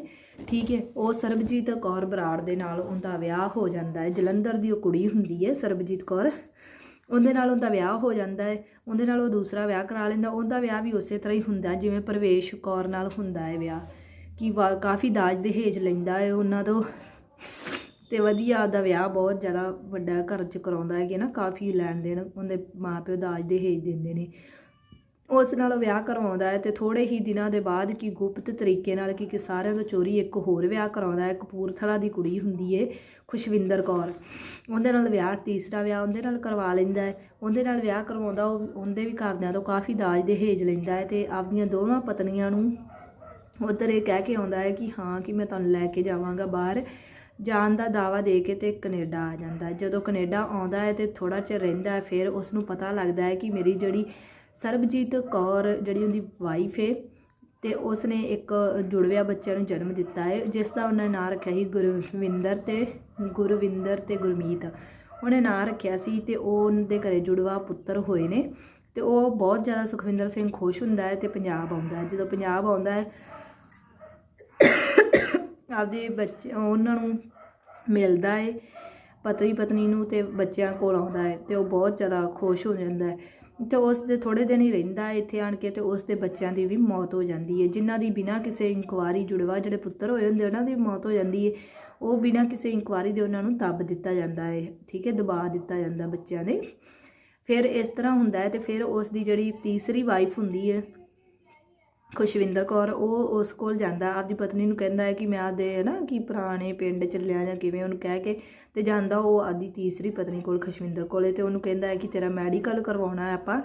ਠੀਕ ਹੈ ਉਹ ਸਰਬਜੀਤ ਕੌਰ ਬਰਾੜ ਦੇ ਨਾਲ ਉਹਦਾ ਵਿਆਹ ਹੋ ਜਾਂਦਾ ਹੈ ਜਲੰਧਰ ਦੀ ਉਹ ਕੁੜੀ ਹੁੰਦੀ ਹੈ ਸਰਬਜੀਤ ਕੌਰ। ਉਹਦੇ ਨਾਲ ਉਹਦਾ ਵਿਆਹ ਹੋ ਜਾਂਦਾ ਹੈ ਉਹਦੇ ਨਾਲ ਉਹ ਦੂਸਰਾ ਵਿਆਹ ਕਰਾ ਲੈਂਦਾ। ਉਹਦਾ ਵਿਆਹ ਵੀ ਉਸੇ ਤਰ੍ਹਾਂ ਹੀ ਹੁੰਦਾ, ਜਿਵੇਂ ਪ੍ਰਵੇਸ਼ ਕੌਰ ਨਾਲ ਹੁੰਦਾ ਹੈ ਵਿਆਹ। ਕਿ ਵਾ- ਕਾਫੀ ਦਾਜ ਦਹੇਜ ਲੈਂਦਾ ਹੈ ਉਹਨਾਂ ਤੋਂ। ਤੇ ਵਧੀਆ ਆਪਦਾ ਵਿਆਹ ਬਹੁਤ ਜ਼ਿਆਦਾ ਵੱਡਾ ਘਰ ਚ ਕਰਾਉਂਦਾ ਹੈ ਕਿ ਨਾ, ਕਾਫੀ ਲੈਣ ਦੇਣ ਉਹਦੇ ਮਾਪਿਓ ਦਾਜ ਦਹੇਜ ਦਿੰਦੇ ਨੇ। ਉਸ ਨਾਲ ਵਿਆਹ ਕਰਵਾਉਂਦਾ ਹੈ ਤੇ ਥੋੜੇ ਹੀ ਦਿਨਾਂ ਦੇ ਬਾਅਦ ਕੀ ਗੁਪਤ ਤਰੀਕੇ ਨਾਲ ਕਿ ਸਾਰਿਆਂ ਤੋਂ ਚੋਰੀ ਇੱਕ ਹੋਰ ਵਿਆਹ ਕਰਾਉਂਦਾ ਹੈ, ਕਪੂਰਥਲਾ ਦੀ ਕੁੜੀ ਹੁੰਦੀ ਏ ਖੁਸ਼ਵਿੰਦਰ ਕੌਰ। ਉਹਦੇ ਨਾਲ ਵਿਆਹ, ਤੀਸਰਾ ਵਿਆਹ ਉਹਦੇ ਨਾਲ ਕਰਵਾ ਲੈਂਦਾ ਹੈ। ਉਹਦੇ ਨਾਲ ਵਿਆਹ ਕਰਵਾਉਂਦਾ ਉਹ, ਉਹਦੇ ਵੀ ਘਰਦਿਆਂ ਤੋਂ ਕਾਫੀ ਦਾਜ ਦਹੇਜ ਲੈਂਦਾ ਹੈ ਤੇ ਆਪਦੀਆਂ ਦੋਵਾਂ ਪਤਨੀਆਂ ਨੂੰ ਉੱਧਰ ਇਹ ਕਹਿ ਕੇ ਆਉਂਦਾ ਹੈ ਕਿ ਹਾਂ ਕਿ ਮੈਂ ਤੁਹਾਨੂੰ ਲੈ ਕੇ ਜਾਵਾਂਗਾ ਬਾਹਰ। ਜਾਣ ਦਾ ਦਾਵਾ ਦੇ ਕੇ ਤੇ ਕੈਨੇਡਾ ਆ ਜਾਂਦਾ ਜਦੋਂ ਕੈਨੇਡਾ ਆਉਂਦਾ ਹੈ ਤੇ ਥੋੜਾ ਚਿਰ ਰਹਿੰਦਾ ਹੈ, ਫਿਰ ਉਸ ਨੂੰ ਪਤਾ ਲੱਗਦਾ ਹੈ ਕਿ ਮੇਰੀ ਜਿਹੜੀ ਸਰਬਜੀਤ ਕੌਰ ਜਿਹੜੀ ਉਹਦੀ ਵਾਈਫ ਹੈ ਤੇ ਉਸ ਨੇ ਇੱਕ ਜੁੜਵਿਆ ਬੱਚਿਆਂ ਨੂੰ ਜਨਮ ਦਿੱਤਾ ਹੈ, ਜਿਸ ਦਾ ਉਹਨਾਂ ਨੇ ਨਾਂ ਰੱਖਿਆ ਸੀ ਗੁਰਵਿੰਦਰ ਤੇ ਗੁਰਵਿੰਦਰ ਤੇ ਗੁਰਮੀਤ। ਉਹਨੇ ਨਾਂ ਰੱਖਿਆ ਸੀ ਤੇ ਉਹ ਉਹਦੇ ਘਰੇ ਜੁੜਵਾ ਪੁੱਤਰ ਹੋਏ ਨੇ ਤੇ ਉਹ ਬਹੁਤ ਜ਼ਿਆਦਾ ਸੁਖਵਿੰਦਰ ਸਿੰਘ ਖੁਸ਼ ਹੁੰਦਾ ਹੈ ਤੇ ਪੰਜਾਬ ਆਉਂਦਾ ਹੈ। ਜਦੋਂ ਪੰਜਾਬ ਆਉਂਦਾ ਹੈ ਆਪਦੇ ਬੱਚੇ, ਉਹਨਾਂ ਨੂੰ ਮਿਲਦਾ ਹੈ ਪਤੀ ਪਤਨੀ ਨੂੰ ਤੇ ਬੱਚਿਆਂ ਕੋਲ ਆਉਂਦਾ ਹੈ ਤੇ ਉਹ ਬਹੁਤ ਜ਼ਿਆਦਾ ਖੁਸ਼ ਹੋ ਜਾਂਦਾ ਹੈ ਤੇ ਉਸ ਦੇ ਥੋੜੇ ਦਿਨ ਹੀ ਰਹਿੰਦਾ ਹੈ ਇੱਥੇ ਆਣ ਕੇ ਤੇ ਉਸ ਦੇ ਬੱਚਿਆਂ ਦੀ ਵੀ ਮੌਤ ਹੋ ਜਾਂਦੀ ਹੈ ਜਿਨ੍ਹਾਂ ਦੀ ਬਿਨਾਂ ਕਿਸੇ ਇਨਕੁਆਰੀ ਜੁੜਵਾ ਜਿਹੜੇ ਪੁੱਤਰ ਹੋਏ ਹੁੰਦੇ ਉਹਨਾਂ ਦੀ ਵੀ ਮੌਤ ਹੋ ਜਾਂਦੀ ਹੈ ਉਹ ਬਿਨਾਂ ਕਿਸੇ ਇਨਕੁਆਰੀ ਦੇ ਉਹਨਾਂ ਨੂੰ ਦੱਬ ਦਿੱਤਾ ਜਾਂਦਾ ਹੈ ਠੀਕ ਹੈ ਦਬਾ ਦਿੱਤਾ ਜਾਂਦਾ ਬੱਚਿਆਂ ਦੇ। ਫਿਰ ਇਸ ਤਰ੍ਹਾਂ ਹੁੰਦਾ ਹੈ ਤੇ ਫਿਰ ਉਸ ਦੀ ਜਿਹੜੀ ਤੀਸਰੀ ਵਾਈਫ ਹੁੰਦੀ ਹੈ ਖੁਸ਼ਵਿੰਦਰ ਕੌਰ, ਉਹ ਉਸ ਕੋਲ ਜਾਂਦਾ, ਆਪਦੀ ਪਤਨੀ ਨੂੰ ਕਹਿੰਦਾ ਹੈ ਕਿ ਮੈਂ ਆਪਦੇ, ਹੈ ਨਾ, ਕਿ ਪੁਰਾਣੇ ਪਿੰਡ ਚੱਲਿਆ ਜਾਂ ਕਿਵੇਂ ਉਹਨੂੰ ਕਹਿ ਕੇ ਤੇ ਜਾਂਦਾ ਉਹ ਆਪਦੀ ਤੀਸਰੀ ਪਤਨੀ ਕੋਲ, ਖੁਸ਼ਵਿੰਦਰ ਕੋਲੇ ਤੇ ਉਹਨੂੰ ਕਹਿੰਦਾ ਹੈ ਕਿ ਤੇਰਾ ਮੈਡੀਕਲ ਕਰਵਾਉਣਾ ਹੈ ਆਪਾਂ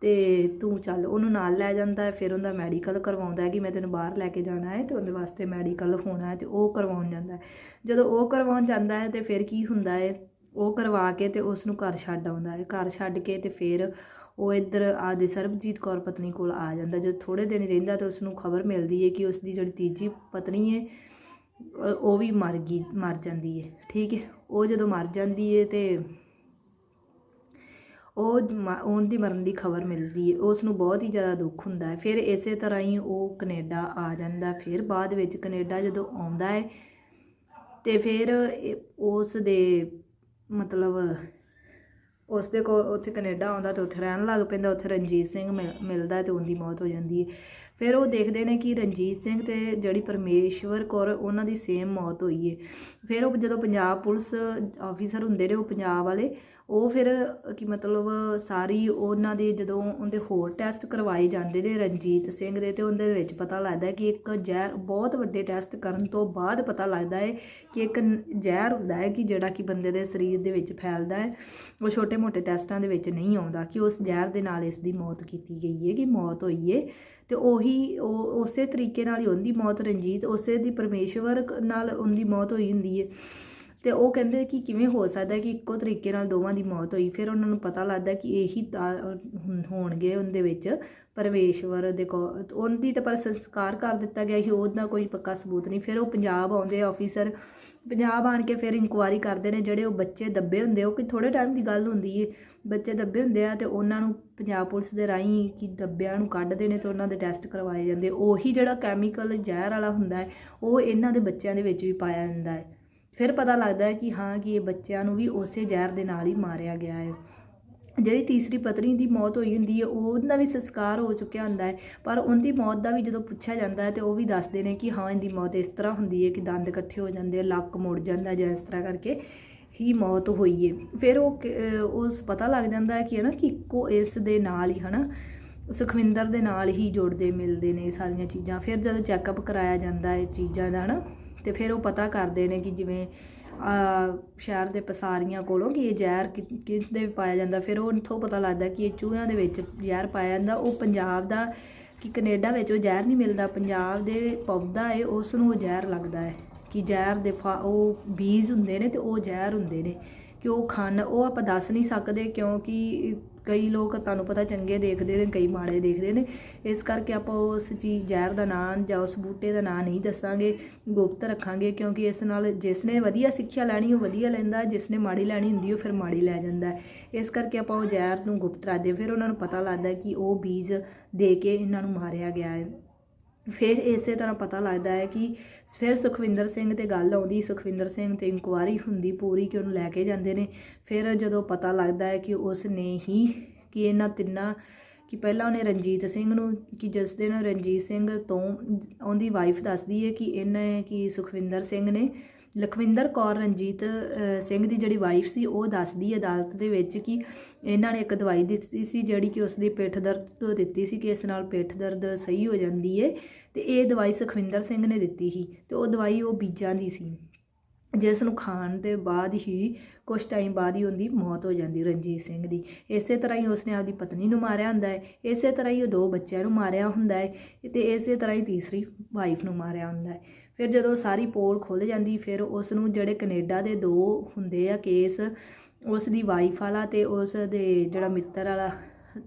ਤੇ ਤੂੰ ਚੱਲ, ਉਹਨੂੰ ਨਾਲ ਲੈ ਜਾਂਦਾ ਹੈ, ਫਿਰ ਉਹਦਾ ਮੈਡੀਕਲ ਕਰਵਾਉਂਦਾ ਹੈ ਕਿ ਮੈਂ ਤੈਨੂੰ ਬਾਹਰ ਲੈ ਕੇ ਜਾਣਾ ਹੈ ਤੇ ਉਹਦੇ ਵਾਸਤੇ ਮੈਡੀਕਲ ਹੋਣਾ ਹੈ ਤੇ ਉਹ ਕਰਵਾਉਣ ਜਾਂਦਾ ਹੈ। ਜਦੋਂ ਉਹ ਕਰਵਾਉਣ ਜਾਂਦਾ ਹੈ ਤੇ ਫਿਰ ਕੀ ਹੁੰਦਾ ਹੈ? ਉਹ ਕਰਵਾ ਕੇ ਤੇ ਉਸ ਨੂੰ ਘਰ ਛੱਡ ਆਉਂਦਾ ਹੈ, ਘਰ ਛੱਡ ਕੇ ਤੇ ਫਿਰ ਉਹ ਇੱਧਰ ਆਦੇ ਸਰਬਜੀਤ ਕੌਰ ਪਤਨੀ ਕੋਲ ਆ ਜਾਂਦਾ। ਜਦ ਥੋੜੇ ਦਿਨ ਰਹਿੰਦਾ ਤਾਂ ਉਸ ਨੂੰ ਖਬਰ ਮਿਲਦੀ ਹੈ ਕਿ ਉਸ ਦੀ ਜਿਹੜੀ ਤੀਜੀ ਪਤਨੀ ਹੈ ਉਹ ਵੀ ਮਰ ਗਈ, ਮਰ ਜਾਂਦੀ ਹੈ। ਠੀਕ ਹੈ? ਉਹ ਜਦੋਂ ਮਰ ਜਾਂਦੀ ਹੈ ਤੇ ਉਹ ਮ- ਦੀ ਮਰਨ ਦੀ ਖਬਰ ਮਿਲਦੀ ਹੈ। ਉਸ ਨੂੰ ਬਹੁਤ ਹੀ ਜ਼ਿਆਦਾ ਦੁੱਖ ਹੁੰਦਾ ਹੈ। ਫਿਰ ਇਸੇ ਤਰ੍ਹਾਂ ਹੀ ਉਹ ਕੈਨੇਡਾ ਆ ਜਾਂਦਾ। ਫਿਰ ਬਾਅਦ ਵਿੱਚ ਕੈਨੇਡਾ ਜਦੋਂ ਆਉਂਦਾ ਹੈ ਤੇ ਫਿਰ ਇਹ- ਉਸ ਦੇ ਮਤਲਬ ਉਸ ਦੇ ਕੋਲ ਉੱਥੇ ਕੈਨੇਡਾ ਆਉਂਦਾ ਤੇ ਉੱਥੇ ਰਹਿਣ ਲੱਗ ਪੈਂਦਾ, ਉੱਥੇ ਰਣਜੀਤ ਸਿੰਘ ਮਿਲ- ਮਿਲਦਾ ਤੇ ਉਹਦੀ ਮੌਤ ਹੋ ਜਾਂਦੀ ਹੈ। ਫਿਰ ਉਹ ਦੇਖਦੇ ਨੇ ਕਿ ਰਣਜੀਤ ਸਿੰਘ ਤੇ ਜਿਹੜੀ ਪਰਮੇਸ਼ਵਰ ਕੌਰ, ਉਹਨਾਂ ਦੀ ਸੇਮ ਮੌਤ ਹੋਈ ਹੈ। ਫਿਰ ਉਹ ਜਦੋਂ ਪੰਜਾਬ ਪੁਲਿਸ ਆਫੀਸਰ ਹੁੰਦੇ ਨੇ, ਉਹ ਪੰਜਾਬ ਵਾਲੇ ਉਹ ਫਿਰ, ਕੀ ਮਤਲਬ ਸਾਰੀ ਉਹਨਾਂ ਦੇ ਜਦੋਂ ਉਹਦੇ ਹੋਰ ਟੈਸਟ ਕਰਵਾਏ ਜਾਂਦੇ ਨੇ ਰਣਜੀਤ ਸਿੰਘ ਦੇ, ਤੇ ਉਹਦੇ ਵਿੱਚ ਪਤਾ ਲੱਗਦਾ ਕਿ ਇੱਕ ਜ਼ਹਿਰ, ਬਹੁਤ ਵੱਡੇ ਟੈਸਟ ਕਰਨ ਤੋਂ ਬਾਅਦ ਪਤਾ ਲੱਗਦਾ ਹੈ ਕਿ ਇੱਕ ਜ਼ਹਿਰ ਹੁੰਦਾ ਹੈ ਕਿ ਜਿਹੜਾ ਕਿ ਬੰਦੇ ਦੇ ਸਰੀਰ ਦੇ ਵਿੱਚ ਫੈਲਦਾ ਹੈ। ਉਹ ਛੋਟੇ-ਮੋਟੇ ਟੈਸਟਾਂ ਦੇ ਵਿੱਚ ਨਹੀਂ ਆਉਂਦਾ ਕਿ ਉਸ ਜ਼ਹਿਰ ਦੇ ਨਾਲ ਇਸ ਦੀ ਮੌਤ ਕੀਤੀ ਗਈ ਹੈ, ਕਿ ਮੌਤ ਹੋਈ ਹੈ। ਤੇ ਉਹੀ ਉਹ ਉਸੇ ਤਰੀਕੇ ਨਾਲ ਹੀ ਉਹਦੀ ਮੌਤ ਰਣਜੀਤ, ਉਸੇ ਦੀ ਪਰਮੇਸ਼ਵਰ ਨਾਲ ਉਹਦੀ ਮੌਤ ਹੋਈ ਹੁੰਦੀ ਹੈ। ਤੇ ਉਹ ਕਹਿੰਦੇ ਕਿ ਕਿਵੇਂ ਹੋ ਸਕਦਾ ਕਿ ਇੱਕੋ ਤਰੀਕੇ ਨਾਲ ਦੋਵਾਂ ਦੀ ਮੌਤ ਹੋਈ। ਫਿਰ ਉਹਨਾਂ ਨੂੰ ਪਤਾ ਲੱਗਦਾ ਕਿ ਇਹੀ ਤਾਂ ਹੋਣਗੇ ਉਹਦੇ ਵਿੱਚ ਪਰਮੇਸ਼ਵਰ ਦੇ ਕੋ, ਉਹਦੀ ਤਾਂ ਪਰ ਸੰਸਕਾਰ ਕਰ ਦਿੱਤਾ ਗਿਆ ਸੀ, ਉਹਦਾ ਕੋਈ ਪੱਕਾ ਸਬੂਤ ਨਹੀਂ। ਫਿਰ ਉਹ ਪੰਜਾਬ ਆਉਂਦੇ ਆਫੀਸਰ ਪੰਜਾਬ ਆਣ ਕੇ ਫਿਰ ਇਨਕੁਆਇਰੀ ਕਰਦੇ ਨੇ ਜਿਹੜੇ ਉਹ ਬੱਚੇ ਦੱਬੇ ਹੁੰਦੇ ਉਹ ਕਿ ਥੋੜੇ ਟਾਈਮ ਦੀ ਗੱਲ ਹੁੰਦੀ ਏ, ਬੱਚੇ ਦੱਬੇ ਹੁੰਦੇ ਆ ਤੇ ਉਹਨਾਂ ਨੂੰ ਪੰਜਾਬ ਪੁਲਿਸ ਦੇ ਰਾਹੀਂ ਕਿ ਦੱਬਿਆਂ ਨੂੰ ਕੱਢਦੇ ਨੇ ਤੇ ਉਹਨਾਂ ਦੇ ਟੈਸਟ ਕਰਵਾਏ ਜਾਂਦੇ। ਉਹੀ ਜਿਹੜਾ ਕੈਮੀਕਲ ਜ਼ਹਿਰ ਵਾਲਾ ਹੁੰਦਾ ਹੈ ਉਹ ਇਹਨਾਂ ਦੇ ਬੱਚਿਆਂ ਦੇ ਵਿੱਚ ਵੀ ਪਾਇਆ ਜਾਂਦਾ ਹੈ ਫਿਰ ਪਤਾ ਲੱਗਦਾ ਹੈ ਕਿ ਹਾਂ, ਕਿ ਇਹ ਬੱਚਿਆਂ ਨੂੰ ਵੀ ਉਸੇ ਜ਼ਹਿਰ ਦੇ ਨਾਲ ਹੀ ਮਾਰਿਆ ਗਿਆ ਹੈ। ਜਿਹੜੀ ਤੀਸਰੀ ਪਤਨੀ ਦੀ ਮੌਤ ਹੋਈ ਹੁੰਦੀ ਹੈ ਉਹਦਾ ਵੀ ਸੰਸਕਾਰ ਹੋ ਚੁੱਕਿਆ ਹੁੰਦਾ ਹੈ, ਪਰ ਉਹਦੀ ਮੌਤ ਦਾ ਵੀ ਜਦੋਂ ਪੁੱਛਿਆ ਜਾਂਦਾ ਹੈ, ਤੇ ਉਹ ਵੀ ਦੱਸਦੇ ਨੇ ਕਿ ਹਾਂ, ਇਹਦੀ ਮੌਤ ਇਸ ਤਰ੍ਹਾਂ ਹੁੰਦੀ ਹੈ ਕਿ ਦੰਦ ਇਕੱਠੇ ਹੋ ਜਾਂਦੇ ਆ, ਲੱਕ ਮੁੜ ਜਾਂਦਾ ਜਾਂ ਇਸ ਤਰ੍ਹਾਂ ਕਰਕੇ ਹੀ ਮੌਤ ਹੋਈ ਹੈ। ਫਿਰ ਉਹ ਕ- ਉਸ ਪਤਾ ਲੱਗ ਜਾਂਦਾ ਹੈ ਕਿ ਹੈ ਨਾ ਕਿ ਇੱਕੋ ਇਸ ਦੇ ਨਾਲ ਹੀ ਹਨਾ, ਸੁਖਵਿੰਦਰ ਦੇ ਨਾਲ ਹੀ ਜੁੜਦੇ ਮਿਲਦੇ ਨੇ ਸਾਰੀਆਂ ਚੀਜ਼ਾਂ। ਫਿਰ ਜਦੋਂ ਚੈੱਕਅਪ ਕਰਾਇਆ ਜਾਂਦਾ ਹੈ ਚੀਜ਼ਾਂ ਦਾ ਹਨਾ ਤੇ ਫਿਰ ਉਹ ਪਤਾ ਕਰਦੇ ਨੇ ਕਿ ਜਿਵੇਂ ਸ਼ਹਿਰ ਦੇ ਪਸਾਰੀਆਂ ਕੋਲੋਂ ਕਿ ਇਹ ਜ਼ਹਿਰ ਕਿ- ਕਿਸਦੇ ਪਾਇਆ ਜਾਂਦਾ। ਫਿਰ ਉਹ ਉੱਥੋਂ ਪਤਾ ਲੱਗਦਾ ਕਿ ਇਹ ਚੂਹਿਆਂ ਦੇ ਵਿੱਚ ਜ਼ਹਿਰ ਪਾਇਆ ਜਾਂਦਾ। ਉਹ ਪੰਜਾਬ ਦਾ, ਕਿ ਕੈਨੇਡਾ ਵਿੱਚ ਉਹ ਜ਼ਹਿਰ ਨਹੀਂ ਮਿਲਦਾ। ਪੰਜਾਬ ਦੇ ਪੌਦਾ ਹੈ ਉਸ ਨੂੰ ਉਹ ਜ਼ਹਿਰ ਲੱਗਦਾ ਹੈ। ਕਿ ਜ਼ਹਿਰ ਦੇ ਫਾ- ਉਹ ਬੀਜ ਹੁੰਦੇ ਨੇ ਤੇ ਉਹ ਜ਼ਹਿਰ ਹੁੰਦੇ ਨੇ। ਕਿ ਉਹ ਖਾਣ ਉਹ ਆਪਾਂ ਦੱਸ ਨਹੀਂ ਸਕਦੇ ਕਿਉਂਕਿ ਕਈ ਲੋਕ ਤੁਹਾਨੂੰ ਪਤਾ ਚੰਗੇ ਦੇਖਦੇ ਨੇ, ਕਈ ਮਾੜੇ ਦੇਖਦੇ ਨੇ। ਇਸ ਕਰਕੇ ਆਪਾਂ ਉਸ ਚੀਜ਼, ਜ਼ਹਿਰ ਦਾ ਨਾਂ ਜਾਂ ਉਸ ਬੂਟੇ ਦਾ ਨਾਂ ਨਹੀਂ ਦੱਸਾਂਗੇ, ਗੁਪਤ ਰੱਖਾਂਗੇ, ਕਿਉਂਕਿ ਇਸ ਨਾਲ ਜਿਸ ਨੇ ਵਧੀਆ ਸਿੱਖਿਆ ਲੈਣੀ, ਉਹ ਵਧੀਆ ਲੈਂਦਾ ਜਿਸ ਨੇ ਮਾੜੀ ਲੈਣੀ ਹੁੰਦੀ ਉਹ ਫਿਰ ਮਾੜੀ ਲੈ ਜਾਂਦਾ ਇਸ ਕਰਕੇ ਆਪਾਂ ਉਹ ਜ਼ਹਿਰ ਨੂੰ ਗੁਪਤ ਰੱਖਦੇ ਫਿਰ ਉਹਨਾਂ ਨੂੰ ਪਤਾ ਲੱਗਦਾ ਕਿ ਉਹ ਬੀਜ ਦੇ ਕੇ ਇਹਨਾਂ ਨੂੰ ਮਾਰਿਆ ਗਿਆ ਹੈ। ਫਿਰ ਇਸੇ ਤਰ੍ਹਾਂ ਪਤਾ ਲੱਗਦਾ ਹੈ ਕਿ ਫਿਰ ਸੁਖਵਿੰਦਰ ਸਿੰਘ ਤੇ ਗੱਲ ਆਉਂਦੀ, ਸੁਖਵਿੰਦਰ ਸਿੰਘ ਤੇ ਇਨਕੁਆਰੀ ਹੁੰਦੀ ਪੂਰੀ ਕਿ ਉਹਨੂੰ ਲੈ ਕੇ ਜਾਂਦੇ ਨੇ। ਫਿਰ ਜਦੋਂ ਪਤਾ ਲੱਗਦਾ ਹੈ ਕਿ ਉਸ ਨੇ ਹੀ ਕਿ ਇਹਨਾਂ ਤਿੰਨਾਂ, ਕਿ ਪਹਿਲਾਂ ਉਹਨੇ ਰਣਜੀਤ ਸਿੰਘ ਨੂੰ, ਕਿ ਜਿਸ ਦਿਨ ਰਣਜੀਤ ਸਿੰਘ ਤੋਂ ਉਹਦੀ ਵਾਈਫ ਦੱਸਦੀ ਹੈ ਕਿ ਇਹਨੇ, ਕਿ ਸੁਖਵਿੰਦਰ ਸਿੰਘ ਨੇ ਲਖਵਿੰਦਰ ਕੌਰ ਰਣਜੀਤ ਸਿੰਘ ਦੀ ਜਿਹੜੀ ਵਾਈਫ ਸੀ, ਉਹ ਦੱਸਦੀ ਅਦਾਲਤ ਦੇ ਵਿੱਚ ਕਿ ਇਹਨਾਂ ਨੇ ਇੱਕ ਦਵਾਈ ਦਿੱਤੀ ਸੀ, ਜਿਹੜੀ ਕਿ ਉਸ ਦੀ ਪਿੱਠ ਦਰਦ ਤੋਂ ਦਿੱਤੀ ਸੀ ਕਿ ਇਸ ਨਾਲ ਪਿੱਠ ਦਰਦ ਸਹੀ ਹੋ ਜਾਂਦੀ ਏ ਤੇ ਇਹ ਦਵਾਈ ਸੁਖਵਿੰਦਰ ਸਿੰਘ ਨੇ ਦਿੱਤੀ ਸੀ ਤੇ ਉਹ ਦਵਾਈ ਉਹ ਬੀਜਾਂ ਦੀ ਸੀ। ਜਿਸ ਨੂੰ ਖਾਣ ਦੇ ਬਾਅਦ ਹੀ ਕੁਝ ਟਾਈਮ ਬਾਅਦ ਹੀ ਉਹਦੀ ਮੌਤ ਹੋ ਜਾਂਦੀ ਰਣਜੀਤ ਸਿੰਘ ਦੀ। ਇਸੇ ਤਰ੍ਹਾਂ ਹੀ ਉਸਨੇ ਆਪਦੀ ਪਤਨੀ ਨੂੰ ਮਾਰਿਆ ਹੁੰਦਾ ਹੈ ਇਸੇ ਤਰ੍ਹਾਂ ਹੀ ਉਹ ਦੋ ਬੱਚਿਆਂ ਨੂੰ ਮਾਰਿਆ ਹੁੰਦਾ ਹੈ ਤੇ ਇਸੇ ਤਰ੍ਹਾਂ ਹੀ ਤੀਸਰੀ ਵਾਈਫ ਨੂੰ ਮਾਰਿਆ ਹੁੰਦਾ ਹੈ ਫਿਰ ਜਦੋਂ ਸਾਰੀ ਪੋਲ ਖੁੱਲ ਜਾਂਦੀ, ਫਿਰ ਉਸ ਨੂੰ ਜਿਹੜੇ ਕੈਨੇਡਾ ਦੇ ਦੋ ਹੁੰਦੇ ਆ ਕੇਸ ਉਸ ਦੀ ਵਾਈਫ ਵਾਲਾ ਤੇ ਉਸ ਦੇ ਜਿਹੜਾ ਮਿੱਤਰ ਵਾਲਾ,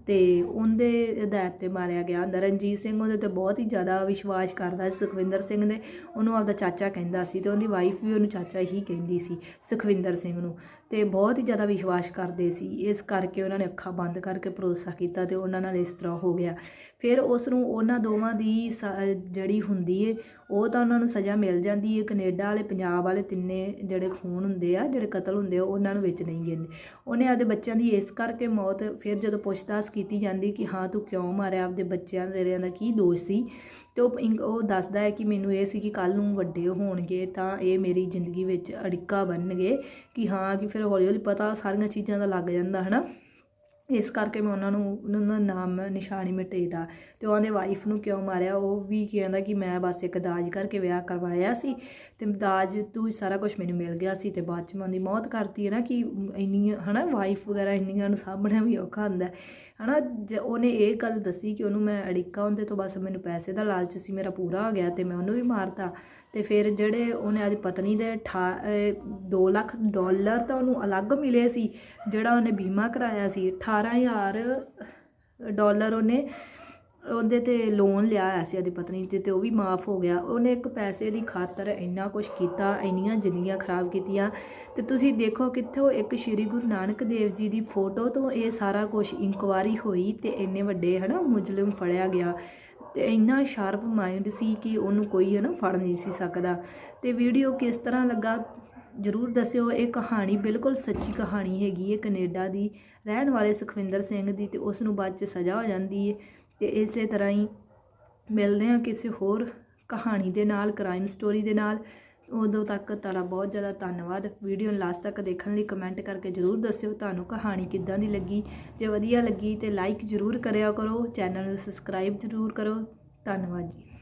ਤੇ ਉਹਦੇ ਹਦਾਇਤ ਤੇ ਮਾਰਿਆ ਗਿਆ। ਹੁੰਦਾ ਰਣਜੀਤ ਸਿੰਘ ਉਹਦੇ ਤੇ ਬਹੁਤ ਹੀ ਜ਼ਿਆਦਾ ਵਿਸ਼ਵਾਸ ਕਰਦਾ ਸੀ, ਸੁਖਵਿੰਦਰ ਸਿੰਘ ਨੇ। ਉਹਨੂੰ ਆਪਦਾ ਚਾਚਾ ਕਹਿੰਦਾ ਸੀ ਤੇ ਉਹਦੀ ਵਾਈਫ ਵੀ ਉਹਨੂੰ ਚਾਚਾ ਹੀ ਕਹਿੰਦੀ ਸੀ, ਸੁਖਵਿੰਦਰ ਸਿੰਘ ਨੂੰ। ਤੇ ਬਹੁਤ ਹੀ ਜ਼ਿਆਦਾ ਵਿਸ਼ਵਾਸ ਕਰਦੇ ਸੀ। ਇਸ ਕਰਕੇ ਉਹਨਾਂ ਨੇ ਅੱਖਾਂ ਬੰਦ ਕਰਕੇ ਭਰੋਸਾ ਕੀਤਾ ਤੇ ਉਹਨਾਂ ਨਾਲ ਇਸ ਤਰ੍ਹਾਂ ਹੋ ਗਿਆ। ਫਿਰ ਉਸ ਨੂੰ ਉਹਨਾਂ ਦੋਵਾਂ ਦੀ ਸ- ਜਿਹੜੀ ਹੁੰਦੀ ਏ, ਉਹ ਤਾਂ ਉਹਨਾਂ ਨੂੰ ਸਜ਼ਾ ਮਿਲ ਜਾਂਦੀ ਏ। ਕੈਨੇਡਾ ਵਾਲੇ, ਪੰਜਾਬ ਵਾਲੇ ਤਿੰਨੇ ਜਿਹੜੇ ਖੂਨ ਹੁੰਦੇ ਆ, ਜਿਹੜੇ ਕਤਲ ਹੁੰਦੇ ਆ ਉਹਨਾਂ ਨੂੰ ਵਿੱਚ ਨਹੀਂ ਗਿਣਦੇ ਉਹਨੇ ਆਪਦੇ ਬੱਚਿਆਂ ਦੀ ਇਸ ਕਰਕੇ ਮੌਤ ਫਿਰ ਜਦੋਂ ਪੁੱਛਤਾਛ ਕੀਤੀ ਜਾਂਦੀ ਕਿ ਹਾਂ ਤੂੰ ਕਿਉਂ ਮਾਰਿਆ? ਆਪਦੇ ਬੱਚਿਆਂ ਦੇ ਦਾ ਕੀ ਦੋਸ਼ ਸੀ? ਤੇ ਉਹ ਇੰ- ਉਹ ਦੱਸਦਾ ਹੈ ਕਿ ਮੈਨੂੰ ਇਹ ਸੀ ਕਿ ਕੱਲ ਨੂੰ ਵੱਡੇ ਹੋਣਗੇ ਤਾਂ ਇਹ ਮੇਰੀ ਜ਼ਿੰਦਗੀ ਵਿੱਚ ਅੜਿੱਕਾ ਬਣਨਗੇ ਕਿ ਹਾਂ, ਕਿ ਫਿਰ ਹੌਲੀ ਹੌਲੀ ਪਤਾ ਸਾਰੀਆਂ ਚੀਜ਼ਾਂ ਦਾ ਲੱਗ ਜਾਂਦਾ, ਹਨਾ? ਇਸ ਕਰਕੇ ਮੈਂ ਉਹਨਾਂ ਨੂੰ, ਉਹਨਾਂ ਦਾ ਨਾਮ ਨਿਸ਼ਾਨੀ ਮਿਟੇਦਾ ਤੇ ਉਹਨਾਂ ਦੇ ਵਾਈਫ ਨੂੰ ਕਿਉਂ ਮਾਰਿਆ? ਉਹ ਵੀ ਕਹਿੰਦਾ ਕਿ ਮੈਂ ਬਸ ਇੱਕ ਦਾਜ ਕਰਕੇ ਵਿਆਹ ਕਰਵਾਇਆ ਸੀ ਤੇ ਦਾਜ ਤੂੰ ਸਾਰਾ ਕੁਝ ਮੈਨੂੰ ਮਿਲ ਗਿਆ ਸੀ ਤੇ ਬਾਅਦ ਚ ਮੈਂ ਉਹਦੀ ਮੌਤ ਕਰਤੀ ਹੈ ਨਾ ਕਿ ਇੰਨੀ ਹਨਾ? ਵਾਈਫ ਵਗੈਰਾ ਇੰਨੀਆਂ ਨੂੰ ਸਾਹਮਣੇ ਵੀ ਔਖਾ ਹੁੰਦਾ ਹਨਾ, ਜੇ ਉਹਨੇ ਇਹ ਗੱਲ ਦੱਸੀ ਕਿ ਉਹਨੂੰ ਮੈਂ ਅੜਿੱਕਾ ਹੁੰਦੇ ਤੋਂ ਬਸ ਮੈਨੂੰ ਪੈਸੇ ਦਾ ਲਾਲਚ ਸੀ, ਮੇਰਾ ਪੂਰਾ ਹੋ ਗਿਆ ਤੇ ਮੈਂ ਉਹਨੂੰ ਵੀ ਮਾਰਤਾ। ਤੇ ਫਿਰ ਜਿਹੜੇ ਉਹਨੇ ਅੱਜ ਪਤਨੀ ਦੇ 2 ਲੱਖ ਡਾਲਰ ਤਾਂ ਉਹਨੂੰ ਅਲੱਗ ਮਿਲੇ ਸੀ, ਜਿਹੜਾ ਉਹਨੇ ਬੀਮਾ ਕਰਾਇਆ ਸੀ 18000 ਡਾਲਰ ਉਹਨੇ ਉਹਦੇ ਤੇ ਲੋਨ ਲਿਆ ਹੋਇਆ ਸੀ ਉਹਦੀ ਪਤਨੀ ਤੇ ਤੇ ਉਹ ਵੀ ਮਾਫ ਹੋ ਗਿਆ। ਉਹਨੇ ਇੱਕ ਪੈਸੇ ਦੀ ਖਾਤਰ ਇੰਨਾ ਕੁਝ ਕੀਤਾ, ਇੰਨੀਆਂ ਜ਼ਿੰਦਗੀਆਂ ਖਰਾਬ ਕੀਤੀਆਂ। ਤੇ ਤੁਸੀਂ ਦੇਖੋ ਕਿੱਥੋਂ ਇੱਕ ਸ਼੍ਰੀ ਗੁਰੂ ਨਾਨਕ ਦੇਵ ਜੀ ਦੀ ਫੋਟੋ ਤੋਂ ਇਹ ਸਾਰਾ ਕੁਝ ਇਨਕੁਆਰੀ ਹੋਈ ਤੇ ਇੰਨੇ ਵੱਡੇ ਹਨਾ ਮੁਜ਼ਲਮ ਫੜਿਆ ਗਿਆ। ਤੇ ਇੰਨਾ ਸ਼ਾਰਪ ਮਾਈਂਡ ਸੀ ਕਿ ਉਹਨੂੰ ਕੋਈ ਹਨਾ ਫੜ ਨਹੀਂ ਸੀ ਸਕਦਾ। ਤੇ ਵੀਡੀਓ ਕਿਸ ਤਰ੍ਹਾਂ ਲੱਗਾ ਜਰੂਰ ਦੱਸਿਓ। ਇਹ ਕਹਾਣੀ ਬਿਲਕੁਲ ਸੱਚੀ ਕਹਾਣੀ ਹੈਗੀ ਹੈ ਕੈਨੇਡਾ ਦੀ। ਰਹਿਣ ਵਾਲੇ ਸੁਖਵਿੰਦਰ ਸਿੰਘ ਦੀ ਤੇ ਉਸ ਨੂੰ ਬਾਅਦ ਚ ਸਜ਼ਾ ਹੋ ਜਾਂਦੀ ਹੈ। ਤੇ ਇਸੇ ਤਰ੍ਹਾਂ ਹੀ ਮਿਲਦੇ ਹਾਂ ਕਿਸੇ ਹੋਰ ਕਹਾਣੀ ਦੇ ਨਾਲ ਕ੍ਰਾਈਮ ਸਟੋਰੀ ਦੇ ਨਾਲ। ਉਦੋਂ ਤੱਕ ਤੁਹਾਡਾ ਬਹੁਤ ਜ਼ਿਆਦਾ ਧੰਨਵਾਦ। ਵੀਡੀਓ ਨੂੰ ਲਾਸਟ ਤੱਕ ਦੇਖਣ ਲਈ ਕਮੈਂਟ ਕਰਕੇ ਜਰੂਰ ਦੱਸਿਓ ਤੁਹਾਨੂੰ ਕਹਾਣੀ ਕਿੱਦਾਂ ਦੀ ਲੱਗੀ। ਜੇ ਵਧੀਆ ਲੱਗੀ ਤੇ ਲਾਈਕ ਜਰੂਰ ਕਰਿਆ ਕਰੋ। ਚੈਨਲ ਨੂੰ ਸਬਸਕ੍ਰਾਈਬ ਜਰੂਰ ਕਰੋ। ਧੰਨਵਾਦ ਜੀ।